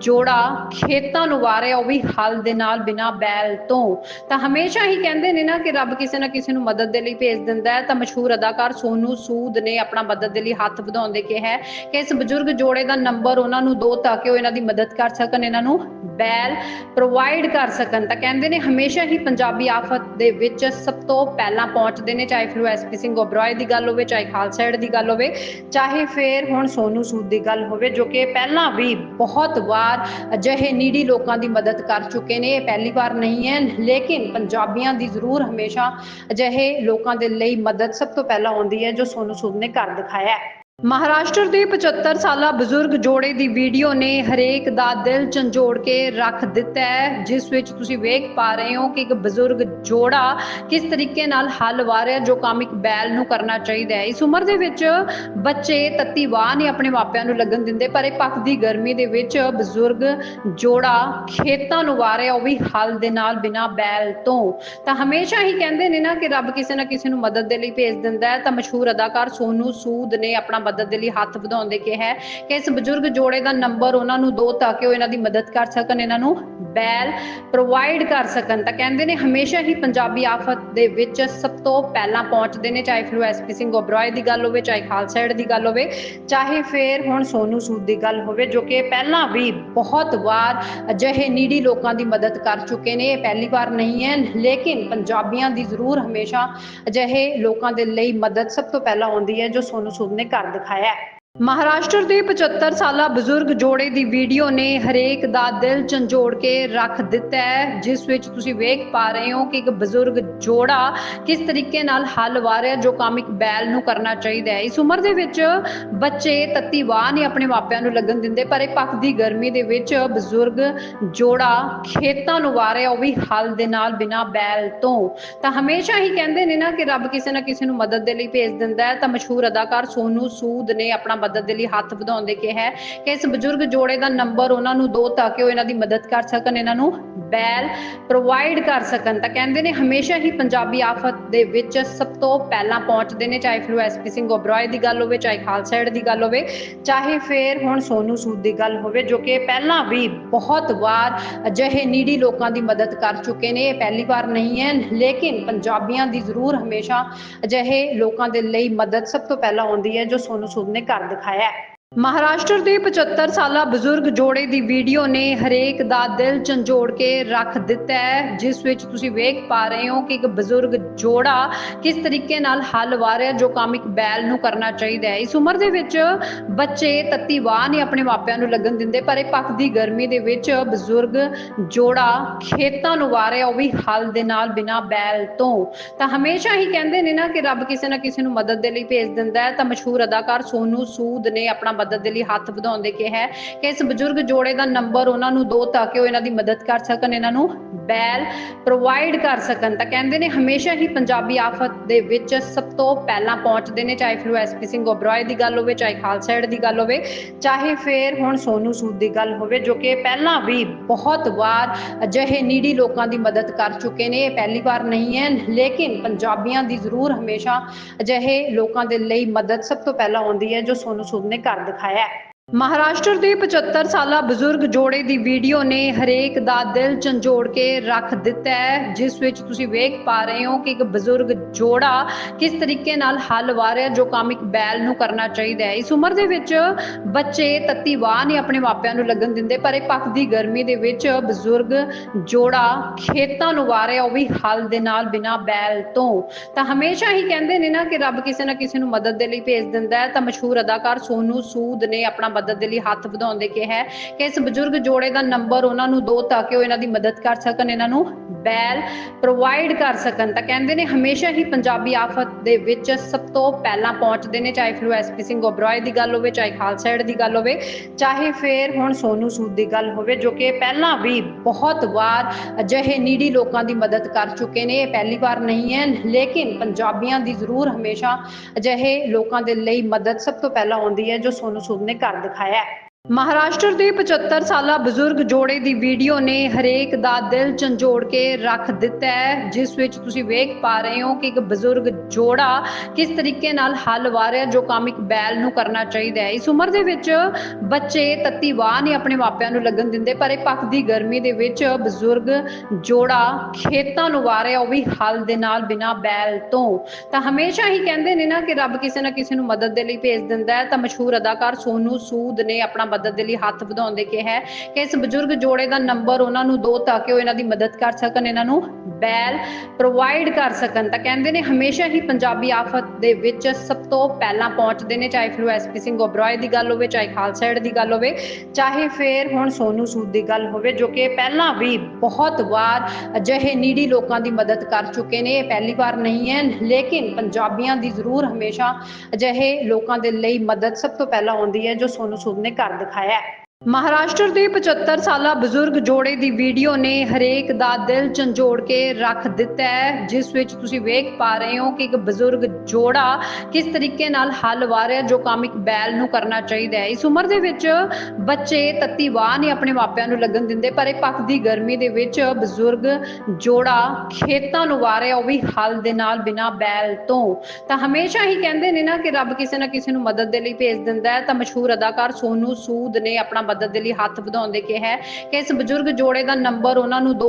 ਜੋੜਾ ਖੇਤਾਂ ਨੂੰ ਵਾ ਰਿਹਾ ਉਹ ਵੀ ਹੱਲ ਦੇ ਨਾਲ ਬਿਨਾ ਬੈਲ ਤੋਂ। ਤਾਂ ਹਮੇਸ਼ਾ ਹੀ ਕਹਿੰਦੇ ਨੇ ਨਾ ਕਿ ਰੱਬ ਕਿਸੇ ਨਾ ਕਿਸੇ ਨੂੰ ਮਦਦ ਦੇ ਲਈ ਭੇਜ ਦਿੰਦਾ ਹੈ। ਤਾਂ ਮਸ਼ਹੂਰ ਅਦਾਕਾਰ ਸੋਨੂ ਸੂਦ ਨੇ ਆਪਣਾ ਮਦਦ ਦੇ ਲਈ ਹੱਥ ਵਧਾਉਣ ਦੇ ਕਿਹਾ ਹੈ ਕਿ ਇਸ ਬਜ਼ੁਰਗ ਜੋੜੇ ਦਾ ਨੰਬਰ ਉਹਨਾਂ ਨੂੰ ਦਿਓ ਤਾਂ ਕਿ ਉਹ ਇਹਨਾਂ ਦੀ ਮਦਦ ਕਰ ਸਕਣ, ਇਹਨਾਂ ਨੂੰ ਬੈਲ ਪ੍ਰੋਵਾਈਡ ਕਰ ਸਕਣ ਤਾਂ ਕਹਿੰਦੇ ਨੇ ਹਮੇਸ਼ਾ ਹੀ ਪੰਜਾਬੀ ਆਫਤ ਦੇ ਵਿੱਚ ਸਭ ਤੋਂ ਪਹਿਲਾਂ ਪਹੁੰਚਦੇ ਨੇ, ਚਾਹੇ ਫਿਰ ਐਸਪੀ ਸਿੰਘ ਓਬਰਾਏ ਦੀ ਗੱਲ ਹੋਵੇ, ਚਾਹੇ ਖਾਲਸਾ ਦੀ ਗੱਲ ਹੋਵੇ, ਚਾਹੇ ਫਿਰ ਹੁਣ ਸੋਨੂ ਸੂਦ ਦੀ ਗੱਲ ਹੋਵੇ, ਜੋ ਕਿ ਪਹਿਲਾਂ ਵੀ ਬਹੁਤ ਵਾਰ ਅਜਿਹੇ ਨੀਡੀ ਲੋਕਾਂ ਦੀ ਮਦਦ ਕਰ ਚੁੱਕੇ ਨੇ। ਇਹ ਪਹਿਲੀ ਵਾਰ ਨਹੀਂ ਹੈ, ਲੇਕਿਨ ਪੰਜਾਬੀਆਂ ਦੀ ਜ਼ਰੂਰ ਹਮੇਸ਼ਾ ਅਜਿਹੇ ਲੋਕਾਂ ਦੇ ਲਈ ਮਦਦ ਸਭ ਤੋਂ ਪਹਿਲਾਂ ਆਉਂਦੀ ਹੈ, ਜੋ ਸੋਨੂ ਸੂਦ ਨੇ ਕਰ ਦਿਖਾਇਆ ਹੈ। ਮਹਾਰਾਸ਼ਟਰ ਦੇ 75 ਸਾਲਾ ਬਜ਼ੁਰਗ ਜੋੜੇ ਦੀ ਵੀਡੀਓ ਨੇ ਹਰੇਕ ਦਾ ਦਿਲ ਝੰਜੋੜ ਕੇ ਰੱਖ ਦਿੱਤਾ ਹੈ, ਜਿਸ ਵਿੱਚ ਤੁਸੀਂ ਵੇਖ ਪਾ ਰਹੇ ਹੋ ਕਿ ਇੱਕ ਬਜ਼ੁਰਗ ਜੋੜਾ ਕਿਸ ਤਰੀਕੇ ਨਾਲ ਹੱਲ ਵਾ ਜੋ ਕੰਮ ਇੱਕ ਬੈਲ ਨੂੰ ਕਰਨਾ ਚਾਹੀਦਾ ਹੈ। ਇਸ ਉਮਰ ਦੇ ਵਿੱਚ ਬੱਚੇ ਤੱਤੀ ਵਾਹ ਨਹੀਂ ਆਪਣੇ ਮਾਪਿਆਂ ਨੂੰ ਲੱਗਣ ਦਿੰਦੇ, ਪਰ ਇਹ ਪੱਕਦੀ ਗਰਮੀ ਦੇ ਵਿੱਚ ਬਜ਼ੁਰਗ ਜੋੜਾ ਖੇਤਾਂ ਨੂੰ ਵਾ ਰਿਹਾ ਉਹ ਵੀ ਹੱਲ ਦੇ ਨਾਲ ਬਿਨਾ ਬੈਲ ਤੋਂ। ਤਾਂ ਹਮੇਸ਼ਾ ਹੀ ਕਹਿੰਦੇ ਨੇ ਨਾ ਕਿ ਰੱਬ ਕਿਸੇ ਨਾ ਕਿਸੇ ਨੂੰ ਮਦਦ ਦੇ ਲਈ ਭੇਜ ਦਿੰਦਾ ਹੈ। ਤਾਂ ਮਸ਼ਹੂਰ ਅਦਾਕਾਰ ਸੋਨੂ ਸੂਦ ਨੇ ਆਪਣਾ ਮਦਦ ਦੇ ਲਈ ਹੱਥ ਵਧਾਉਣ ਦੇ ਕਿਹਾ ਹੈ ਕਿ ਇਸ ਬਜ਼ੁਰਗ ਜੋੜੇ ਦਾ ਨੰਬਰ ਉਹਨਾਂ ਨੂੰ ਦਿਓ ਤਾਂ ਕਿ ਉਹ ਇਹਨਾਂ ਦੀ ਮਦਦ ਕਰ ਸਕਣ, ਇਹਨਾਂ ਨੂੰ ਬੈਲ ਪ੍ਰੋਵਾਈਡ ਕਰ ਸਕਣ। ਤਾਂ ਕਹਿੰਦੇ ਨੇ ਹਮੇਸ਼ਾ ਹੀ ਪੰਜਾਬੀ ਆਫਤ ਦੇ ਵਿੱਚ ਸਭ ਤੋਂ ਪਹਿਲਾਂ ਪਹੁੰਚਦੇ ਨੇ, ਚਾਹੇ ਫਿਰ ਉਹ ਐਸਪੀ ਸਿੰਘ ਓਬਰਾਏ ਦੀ ਗੱਲ ਹੋਵੇ, ਚਾਹੇ ਖਾਲਸਾ ਏਡ ਦੀ ਗੱਲ ਹੋਵੇ, ਚਾਹੇ ਫਿਰ ਹੁਣ ਸੋਨੂ ਸੂਦ ਦੀ ਗੱਲ ਹੋਵੇ, ਜੋ ਕਿ ਪਹਿਲਾਂ ਵੀ ਬਹੁਤ ਵਾਰ ਅਜਿਹੇ ਨੀੜੀ ਲੋਕਾਂ ਦੀ ਮਦਦ ਕਰ ਚੁੱਕੇ ਨੇ। ਇਹ ਪਹਿਲੀ ਵਾਰ ਨਹੀਂ ਹੈ, ਲੇਕਿਨ ਪੰਜਾਬੀਆਂ ਦੀ ਜ਼ਰੂਰ ਹਮੇਸ਼ਾ ਅਜਿਹੇ ਲੋਕਾਂ ਦੇ ਲਈ ਮਦਦ ਸਭ ਤੋਂ ਪਹਿਲਾਂ ਆਉਂਦੀ ਹੈ, ਜੋ ਸੋਨੂ ਸੂਦ ਨੇ ਕਰ ਦਿਖਾਇਆ ਹੈ ਮਹਾਰਾਸ਼ਟਰ ਦੇ 75 ਸਾਲਾ ਬਜ਼ੁਰਗ ਜੋੜੇ ਦੀ ਵੀਡੀਓ ਨੇ ਹਰੇਕ ਦਾ ਦਿਲ ਝੰਜੋੜ ਕੇ ਰੱਖ ਦਿੱਤਾ ਹੈ, ਜਿਸ ਵਿੱਚ ਤੁਸੀਂ ਵੇਖ ਪਾ ਰਹੇ ਹੋ ਕਿ ਇੱਕ ਬਜ਼ੁਰਗ ਜੋੜਾ ਕਿਸ ਤਰੀਕੇ ਨਾਲ ਹੱਲ ਵਾ ਜੋ ਕੰਮ ਇੱਕ ਬੈਲ ਨੂੰ ਕਰਨਾ ਚਾਹੀਦਾ ਹੈ। ਇਸ ਉਮਰ ਦੇ ਵਿੱਚ ਬੱਚੇ ਤੱਤੀ ਵਾਹ ਨਹੀਂ ਆਪਣੇ ਮਾਪਿਆਂ ਨੂੰ ਲੱਗਣ ਦਿੰਦੇ, ਪਰ ਇਹ ਪੱਖ ਦੀ ਗਰਮੀ ਦੇ ਵਿੱਚ ਬਜ਼ੁਰਗ ਜੋੜਾ ਖੇਤਾਂ ਨੂੰ ਵਾ ਰਿਹਾ ਉਹ ਵੀ ਹੱਲ ਦੇ ਨਾਲ ਬਿਨਾ ਬੈਲ ਤੋਂ। ਤਾਂ ਹਮੇਸ਼ਾ ਹੀ ਕਹਿੰਦੇ ਨੇ ਨਾ ਕਿ ਰੱਬ ਕਿਸੇ ਨਾ ਕਿਸੇ ਨੂੰ ਮਦਦ ਦੇ ਲਈ ਭੇਜ ਦਿੰਦਾ ਹੈ। ਤਾਂ ਮਸ਼ਹੂਰ ਅਦਾਕਾਰ ਸੋਨੂ ਸੂਦ ਨੇ ਆਪਣਾ ਮਦਦ ਦੇ ਲਈ ਹੱਥ ਵਧਾਉਣ ਦੇ ਕਿਹਾ ਕਿ ਇਸ ਬਜ਼ੁਰਗ ਜੋੜੇ ਦਾ ਨੰਬਰ ਉਹਨਾਂ ਨੂੰ ਦੋ ਤਾਂ ਕਿ ਉਹ ਇਹਨਾਂ ਦੀ ਮਦਦ ਕਰ ਸਕਣ, ਇਹਨਾਂ ਨੂੰ ਬੈਲ ਪ੍ਰੋਵਾਈਡ ਕਰ ਸਕਣ ਤਾਂ ਕਹਿੰਦੇ ਨੇ ਹਮੇਸ਼ਾ ਹੀ ਪੰਜਾਬੀ ਆਫਤ ਦੇ ਵਿੱਚ ਸਭ ਤੋਂ ਪਹਿਲਾਂ ਪਹੁੰਚਦੇ ਨੇ, ਚਾਹੇ ਫਿਰ ਐਸਪੀ ਸਿੰਘ ਓਬਰਾਏ ਦੀ ਗੱਲ ਹੋਵੇ, ਚਾਹੇ ਖਾਲਸਾ ਏਡ ਦੀ ਗੱਲ ਹੋਵੇ, ਚਾਹੇ ਫਿਰ ਹੁਣ ਸੋਨੂ ਸੂਦ ਦੀ ਗੱਲ ਹੋਵੇ, ਜੋ ਕਿ ਪਹਿਲਾਂ ਵੀ ਬਹੁਤ ਵਾਰ ਅਜਿਹੇ ਨੀਡੀ ਲੋਕਾਂ ਦੀ ਮਦਦ ਕਰ ਚੁੱਕੇ ਨੇ। ਇਹ ਪਹਿਲੀ ਵਾਰ ਨਹੀਂ ਹੈ, ਲੇਕਿਨ ਪੰਜਾਬੀਆਂ ਦੀ ਜ਼ਰੂਰ ਹਮੇਸ਼ਾ ਅਜਿਹੇ ਲੋਕਾਂ ਦੇ ਲਈ ਮਦਦ ਸਭ ਤੋਂ ਪਹਿਲਾਂ ਆਉਂਦੀ ਹੈ, ਜੋ ਸੋਨੂ ਸੂਦ ਨੇ ਕਰ ਦਿਖਾਇਆ ਹੈ। ਮਹਾਰਾਸ਼ਟਰ ਦੇ 75 ਸਾਲਾ ਬਜ਼ੁਰਗ ਜੋੜੇ ਦੀ ਵੀਡੀਓ ਨੇ ਹਰੇਕ ਦਾ ਦਿਲ ਝੰਜੋੜ ਕੇ ਰੱਖ ਦਿੱਤਾ ਹੈ, ਜਿਸ ਵਿੱਚ ਤੁਸੀਂ ਵੇਖ ਪਾ ਰਹੇ ਹੋ ਕਿ ਇੱਕ ਬਜ਼ੁਰਗ ਜੋੜਾ ਕਿਸ ਤਰੀਕੇ ਨਾਲ ਹੱਲ ਵਾ ਜੋ ਕੰਮ ਇੱਕ ਬੈਲ ਨੂੰ ਕਰਨਾ ਚਾਹੀਦਾ ਹੈ। ਇਸ ਉਮਰ ਦੇ ਵਿੱਚ ਬੱਚੇ ਤੱਤੀ ਵਾਹ ਨਹੀਂ ਆਪਣੇ ਮਾਪਿਆਂ ਨੂੰ ਲੱਗਣ ਦਿੰਦੇ, ਪਰ ਇਹ ਪੱਕਦੀ ਗਰਮੀ ਦੇ ਵਿੱਚ ਬਜ਼ੁਰਗ ਜੋੜਾ ਖੇਤਾਂ ਨੂੰ ਵਾ ਰਿਹਾ ਉਹ ਵੀ ਹੱਲ ਦੇ ਨਾਲ ਬਿਨਾ ਬੈਲ ਤੋਂ। ਤਾਂ ਹਮੇਸ਼ਾ ਹੀ ਕਹਿੰਦੇ ਨੇ ਨਾ ਕਿ ਰੱਬ ਕਿਸੇ ਨਾ ਕਿਸੇ ਨੂੰ ਮਦਦ ਦੇ ਲਈ ਭੇਜ ਦਿੰਦਾ ਹੈ। ਤਾਂ ਮਸ਼ਹੂਰ ਅਦਾਕਾਰ ਸੋਨੂ ਸੂਦ ਨੇ ਆਪਣਾ ਮਦਦ ਦੇ ਲਈ ਹੱਥ ਵਧਾਉਣ ਦੇ ਕਿਹਾ ਹੈ ਕਿ ਇਸ ਬਜ਼ੁਰਗ ਜੋੜੇ ਦਾ ਨੰਬਰ ਉਹਨਾਂ ਨੂੰ ਦਿਓ ਤਾਂ ਕਿ ਉਹ ਇਹਨਾਂ ਦੀ ਮਦਦ ਕਰ ਸਕਣ, ਇਹਨਾਂ ਨੂੰ ਬੈਲ ਪ੍ਰੋਵਾਈਡ ਕਰ ਸਕਣ। ਤਾਂ ਕਹਿੰਦੇ ਨੇ ਹਮੇਸ਼ਾ ਹੀ ਪੰਜਾਬੀ ਆਫਤ ਦੇ ਵਿੱਚ ਸਭ ਤੋਂ ਪਹਿਲਾਂ ਪਹੁੰਚਦੇ ਨੇ, ਚਾਹੇ ਫਿਰ ਐਸਪੀ ਸਿੰਘ ਓਬਰਾਏ ਦੀ ਗੱਲ ਹੋਵੇ, ਚਾਹੇ ਖਾਲਸਾ ਦੀ ਗੱਲ ਹੋਵੇ, ਚਾਹੇ ਫਿਰ ਹੁਣ ਸੋਨੂ ਸੂਦ ਦੀ ਗੱਲ ਹੋਵੇ, ਜੋ ਕਿ ਪਹਿਲਾਂ ਵੀ ਬਹੁਤ ਵਾਰ ਅਜਿਹੇ ਨੀੜੀ ਲੋਕਾਂ ਦੀ ਮਦਦ ਕਰ ਚੁੱਕੇ ਨੇ। ਇਹ ਪਹਿਲੀ ਵਾਰ ਨਹੀਂ ਹੈ, ਲੇਕਿਨ ਪੰਜਾਬੀਆਂ ਦੀ ਜ਼ਰੂਰ ਹਮੇਸ਼ਾ ਅਜਿਹੇ ਲੋਕਾਂ ਦੇ ਲਈ ਮਦਦ ਸਭ ਤੋਂ ਪਹਿਲਾਂ ਆਉਂਦੀ ਹੈ, ਜੋ ਸੋਨੂ ਸੂਦ ਨੇ ਕਰ ਦਿਖਾਇਆ ਹੈ ਮਹਾਰਾਸ਼ਟਰ ਦੇ 75 ਸਾਲਾ ਬਜ਼ੁਰਗ ਜੋੜੇ ਦੀ ਵੀਡੀਓ ਨੇ ਹਰੇਕ ਦਾ ਦਿਲ ਝੰਜੋੜ ਕੇ ਰੱਖ ਦਿੱਤਾ ਹੈ, ਜਿਸ ਵਿੱਚ ਤੁਸੀਂ ਵੇਖ ਪਾ ਰਹੇ ਹੋ ਕਿ ਇੱਕ ਬਜ਼ੁਰਗ ਜੋੜਾ ਕਿਸ ਤਰੀਕੇ ਨਾਲ ਹੱਲ ਵਾ ਜੋ ਕੰਮ ਇੱਕ ਬੈਲ ਨੂੰ ਕਰਨਾ ਚਾਹੀਦਾ ਹੈ। ਇਸ ਉਮਰ ਦੇ ਵਿੱਚ ਬੱਚੇ ਤੱਤੀ ਵਾਹ ਨਹੀਂ ਆਪਣੇ ਮਾਪਿਆਂ ਨੂੰ ਲੱਗਣ ਦਿੰਦੇ, ਪਰ ਇਹ ਪੱਕਦੀ ਗਰਮੀ ਦੇ ਵਿੱਚ ਬਜ਼ੁਰਗ ਜੋੜਾ ਖੇਤਾਂ ਨੂੰ ਵਾ ਰਿਹਾ ਉਹ ਵੀ ਹੱਲ ਦੇ ਨਾਲ ਬਿਨਾ ਬੈਲ ਤੋਂ। ਤਾਂ ਹਮੇਸ਼ਾ ਹੀ ਕਹਿੰਦੇ ਨੇ ਨਾ ਕਿ ਰੱਬ ਕਿਸੇ ਨਾ ਕਿਸੇ ਨੂੰ ਮਦਦ ਦੇ ਲਈ ਭੇਜ ਦਿੰਦਾ ਹੈ। ਤਾਂ ਮਸ਼ਹੂਰ ਅਦਾਕਾਰ ਸੋਨੂ ਸੂਦ ਨੇ ਆਪਣਾ ਮਦਦ ਦੇ ਲਈ ਹੱਥ ਵਧਾਉਣ ਦੇ ਕਿਹਾ ਹੈ ਕਿ ਇਸ ਬਜ਼ੁਰਗ ਜੋੜੇ ਦਾ ਨੰਬਰ ਉਹਨਾਂ ਨੂੰ ਦੋ ਤਾਂ ਕਿ ਉਹ ਇਹਨਾਂ ਦੀ ਮਦਦ ਕਰ ਸਕਣ, ਇਹਨਾਂ ਨੂੰ ਬੈਲ ਪ੍ਰੋਵਾਈਡ ਕਰ ਸਕਣ ਤਾਂ ਕਹਿੰਦੇ ਨੇ ਹਮੇਸ਼ਾ ਹੀ ਪੰਜਾਬੀ ਆਫਤ ਦੇ ਵਿੱਚ ਸਭ ਤੋਂ ਪਹਿਲਾਂ ਪਹੁੰਚਦੇ ਨੇ, ਚਾਹੇ ਫਿਰ ਐਸਪੀ ਸਿੰਘ ਓਬਰਾਏ ਦੀ ਗੱਲ ਹੋਵੇ, ਚਾਹੇ ਖਾਲਸਾ ਏਡ ਦੀ ਗੱਲ ਹੋਵੇ, ਚਾਹੇ ਫਿਰ ਹੁਣ ਸੋਨੂ ਸੂਦ ਦੀ ਗੱਲ ਹੋਵੇ, ਜੋ ਕਿ ਪਹਿਲਾਂ ਵੀ ਬਹੁਤ ਵਾਰ ਅਜਿਹੇ ਨੀੜੀ ਲੋਕਾਂ ਦੀ ਮਦਦ ਕਰ ਚੁੱਕੇ ਨੇ। ਇਹ ਪਹਿਲੀ ਵਾਰ ਨਹੀਂ ਹੈ, ਲੇਕਿਨ ਪੰਜਾਬੀਆਂ ਦੀ ਜ਼ਰੂਰ ਹਮੇਸ਼ਾ ਅਜਿਹੇ ਲੋਕਾਂ ਦੇ ਲਈ ਮਦਦ ਸਭ ਤੋਂ ਪਹਿਲਾਂ ਆਉਂਦੀ ਹੈ, ਜੋ ਸੋਨੂ ਸੂਦ ਨੇ ਕਰ ਦਿਖਾਇਆ ਹੈ। ਮਹਾਰਾਸ਼ਟਰ ਦੇ 75 ਸਾਲਾ ਬਜ਼ੁਰਗ ਜੋੜੇ ਦੀ ਵੀਡੀਓ ਨੇ ਹਰੇਕ ਦਾ ਦਿਲ ਝੰਜੋੜ ਕੇ ਰੱਖ ਦਿੱਤਾ ਹੈ, ਜਿਸ ਵਿੱਚ ਤੁਸੀਂ ਵੇਖ ਪਾ ਰਹੇ ਹੋ ਕਿ ਇੱਕ ਬਜ਼ੁਰਗ ਜੋੜਾ ਕਿਸ ਤਰੀਕੇ ਨਾਲ ਹੱਲ ਵਾ ਜੋ ਕੰਮ ਇੱਕ ਬੈਲ ਨੂੰ ਕਰਨਾ ਚਾਹੀਦਾ ਹੈ। ਇਸ ਉਮਰ ਦੇ ਵਿੱਚ ਬੱਚੇ ਤੱਤੀ ਵਾਹ ਨਹੀਂ ਆਪਣੇ ਮਾਪਿਆਂ ਨੂੰ ਲੱਗਣ ਦਿੰਦੇ, ਪਰ ਇਹ ਪੱਖ ਦੀ ਗਰਮੀ ਦੇ ਵਿੱਚ ਬਜ਼ੁਰਗ ਜੋੜਾ ਖੇਤਾਂ ਨੂੰ ਵਾ ਰਿਹਾ ਉਹ ਵੀ ਹੱਲ ਦੇ ਨਾਲ ਬਿਨਾ ਬੈਲ ਤੋਂ। ਤਾਂ ਹਮੇਸ਼ਾ ਹੀ ਕਹਿੰਦੇ ਨੇ ਨਾ ਕਿ ਰੱਬ ਕਿਸੇ ਨਾ ਕਿਸੇ ਨੂੰ ਮਦਦ ਦੇ ਲਈ ਭੇਜ ਦਿੰਦਾ ਹੈ। ਤਾਂ ਮਸ਼ਹੂਰ ਅਦਾਕਾਰ ਸੋਨੂ ਸੂਦ ਨੇ ਆਪਣਾ ਮਦਦ ਦੇ ਲਈ ਹੱਥ ਵਧਾਉਣ ਦੇ ਕਿਹਾ ਹੈ ਕਿ ਇਸ ਬਜ਼ੁਰਗ ਜੋੜੇ ਦਾ ਨੰਬਰ ਉਹਨਾਂ ਨੂੰ ਦੋ ਤਾਂ ਕਿ ਉਹ ਇਹਨਾਂ ਦੀ ਮਦਦ ਕਰ ਸਕਣ, ਇਹਨਾਂ ਨੂੰ ਬੈਲ ਪ੍ਰੋਵਾਈਡ ਕਰ ਸਕਣ। ਤਾਂ ਕਹਿੰਦੇ ਨੇ ਹਮੇਸ਼ਾ ਹੀ ਪੰਜਾਬੀ ਆਫਤ ਦੇ ਵਿੱਚ ਸਭ ਤੋਂ ਪਹਿਲਾਂ ਪਹੁੰਚਦੇ ਨੇ, ਚਾਹੇ ਫਿਰ ਐਸਪੀ ਸਿੰਘ ਓਬਰਾਏ ਦੀ ਗੱਲ ਹੋਵੇ, ਚਾਹੇ ਖਾਲਸਾ ਏਡ ਦੀ ਗੱਲ ਹੋਵੇ, ਚਾਹੇ ਫਿਰ ਹੁਣ ਸੋਨੂ ਸੂਦ ਦੀ ਗੱਲ ਹੋਵੇ, ਜੋ ਕਿ ਪਹਿਲਾਂ ਵੀ ਬਹੁਤ ਵਾਰ ਅਜਿਹੇ ਨੀੜੀ ਲੋਕਾਂ ਦੀ ਮਦਦ ਕਰ ਚੁੱਕੇ ਨੇ। ਇਹ ਪਹਿਲੀ ਵਾਰ ਨਹੀਂ ਹੈ, ਲੇਕਿਨ ਪੰਜਾਬੀਆਂ ਦੀ ਜ਼ਰੂਰ ਹਮੇਸ਼ਾ ਅਜਿਹੇ ਲੋਕਾਂ ਦੇ ਲਈ ਮਦਦ ਸਭ ਤੋਂ ਪਹਿਲਾਂ ਆਉਂਦੀ ਹੈ, ਜੋ ਸੋਨੂ ਸੂਦ ਨੇ ਕਰ ਦਿਖਾਇਆ। ਮਹਾਰਾਸ਼ਟਰ ਦੇ 75 ਸਾਲਾ ਬਜ਼ੁਰਗ ਜੋੜੇ ਦੀ ਵੀਡੀਓ ਨੇ ਹਰੇਕ ਦਾ ਦਿਲ ਝੰਜੋੜ ਕੇ ਰੱਖ ਦਿੱਤਾ ਹੈ, ਜਿਸ ਵਿੱਚ ਤੁਸੀਂ ਵੇਖ ਪਾ ਰਹੇ ਹੋ ਕਿ ਇੱਕ ਬਜ਼ੁਰਗ ਜੋੜਾ ਕਿਸ ਤਰੀਕੇ ਨਾਲ ਹੱਲ ਵਾ ਜੋ ਕੰਮ ਇੱਕ ਬੈਲ ਨੂੰ ਕਰਨਾ ਚਾਹੀਦਾ ਹੈ। ਇਸ ਉਮਰ ਦੇ ਵਿੱਚ ਬੱਚੇ ਤੱਤੀ ਵਾਹ ਨਹੀਂ ਆਪਣੇ ਮਾਪਿਆਂ ਨੂੰ ਲੱਗਣ ਦਿੰਦੇ, ਪਰ ਇਹ ਪੱਕਦੀ ਗਰਮੀ ਦੇ ਵਿੱਚ ਬਜ਼ੁਰਗ ਜੋੜਾ ਖੇਤਾਂ ਨੂੰ ਵਾ ਰਿਹਾ, ਉਹ ਵੀ ਹੱਲ ਦੇ ਨਾਲ ਬਿਨਾ ਬੈਲ ਤੋਂ। ਤਾਂ ਹਮੇਸ਼ਾ ਹੀ ਕਹਿੰਦੇ ਨੇ ਨਾ ਕਿ ਰੱਬ ਕਿਸੇ ਨਾ ਕਿਸੇ ਨੂੰ ਮਦਦ ਦੇ ਲਈ ਭੇਜ ਦਿੰਦਾ ਹੈ। ਤਾਂ ਮਸ਼ਹੂਰ ਅਦਾਕਾਰ ਸੋਨੂ ਸੂਦ ਨੇ ਆਪਣਾ ਮਦਦ ਦੇ ਲਈ ਹੱਥ ਵਧਾਉਣ ਦੇ ਕਿਹਾ ਹੈ ਕਿ ਇਸ ਬਜ਼ੁਰਗ ਜੋੜੇ ਦਾ ਨੰਬਰ ਉਹਨਾਂ ਨੂੰ ਦੋ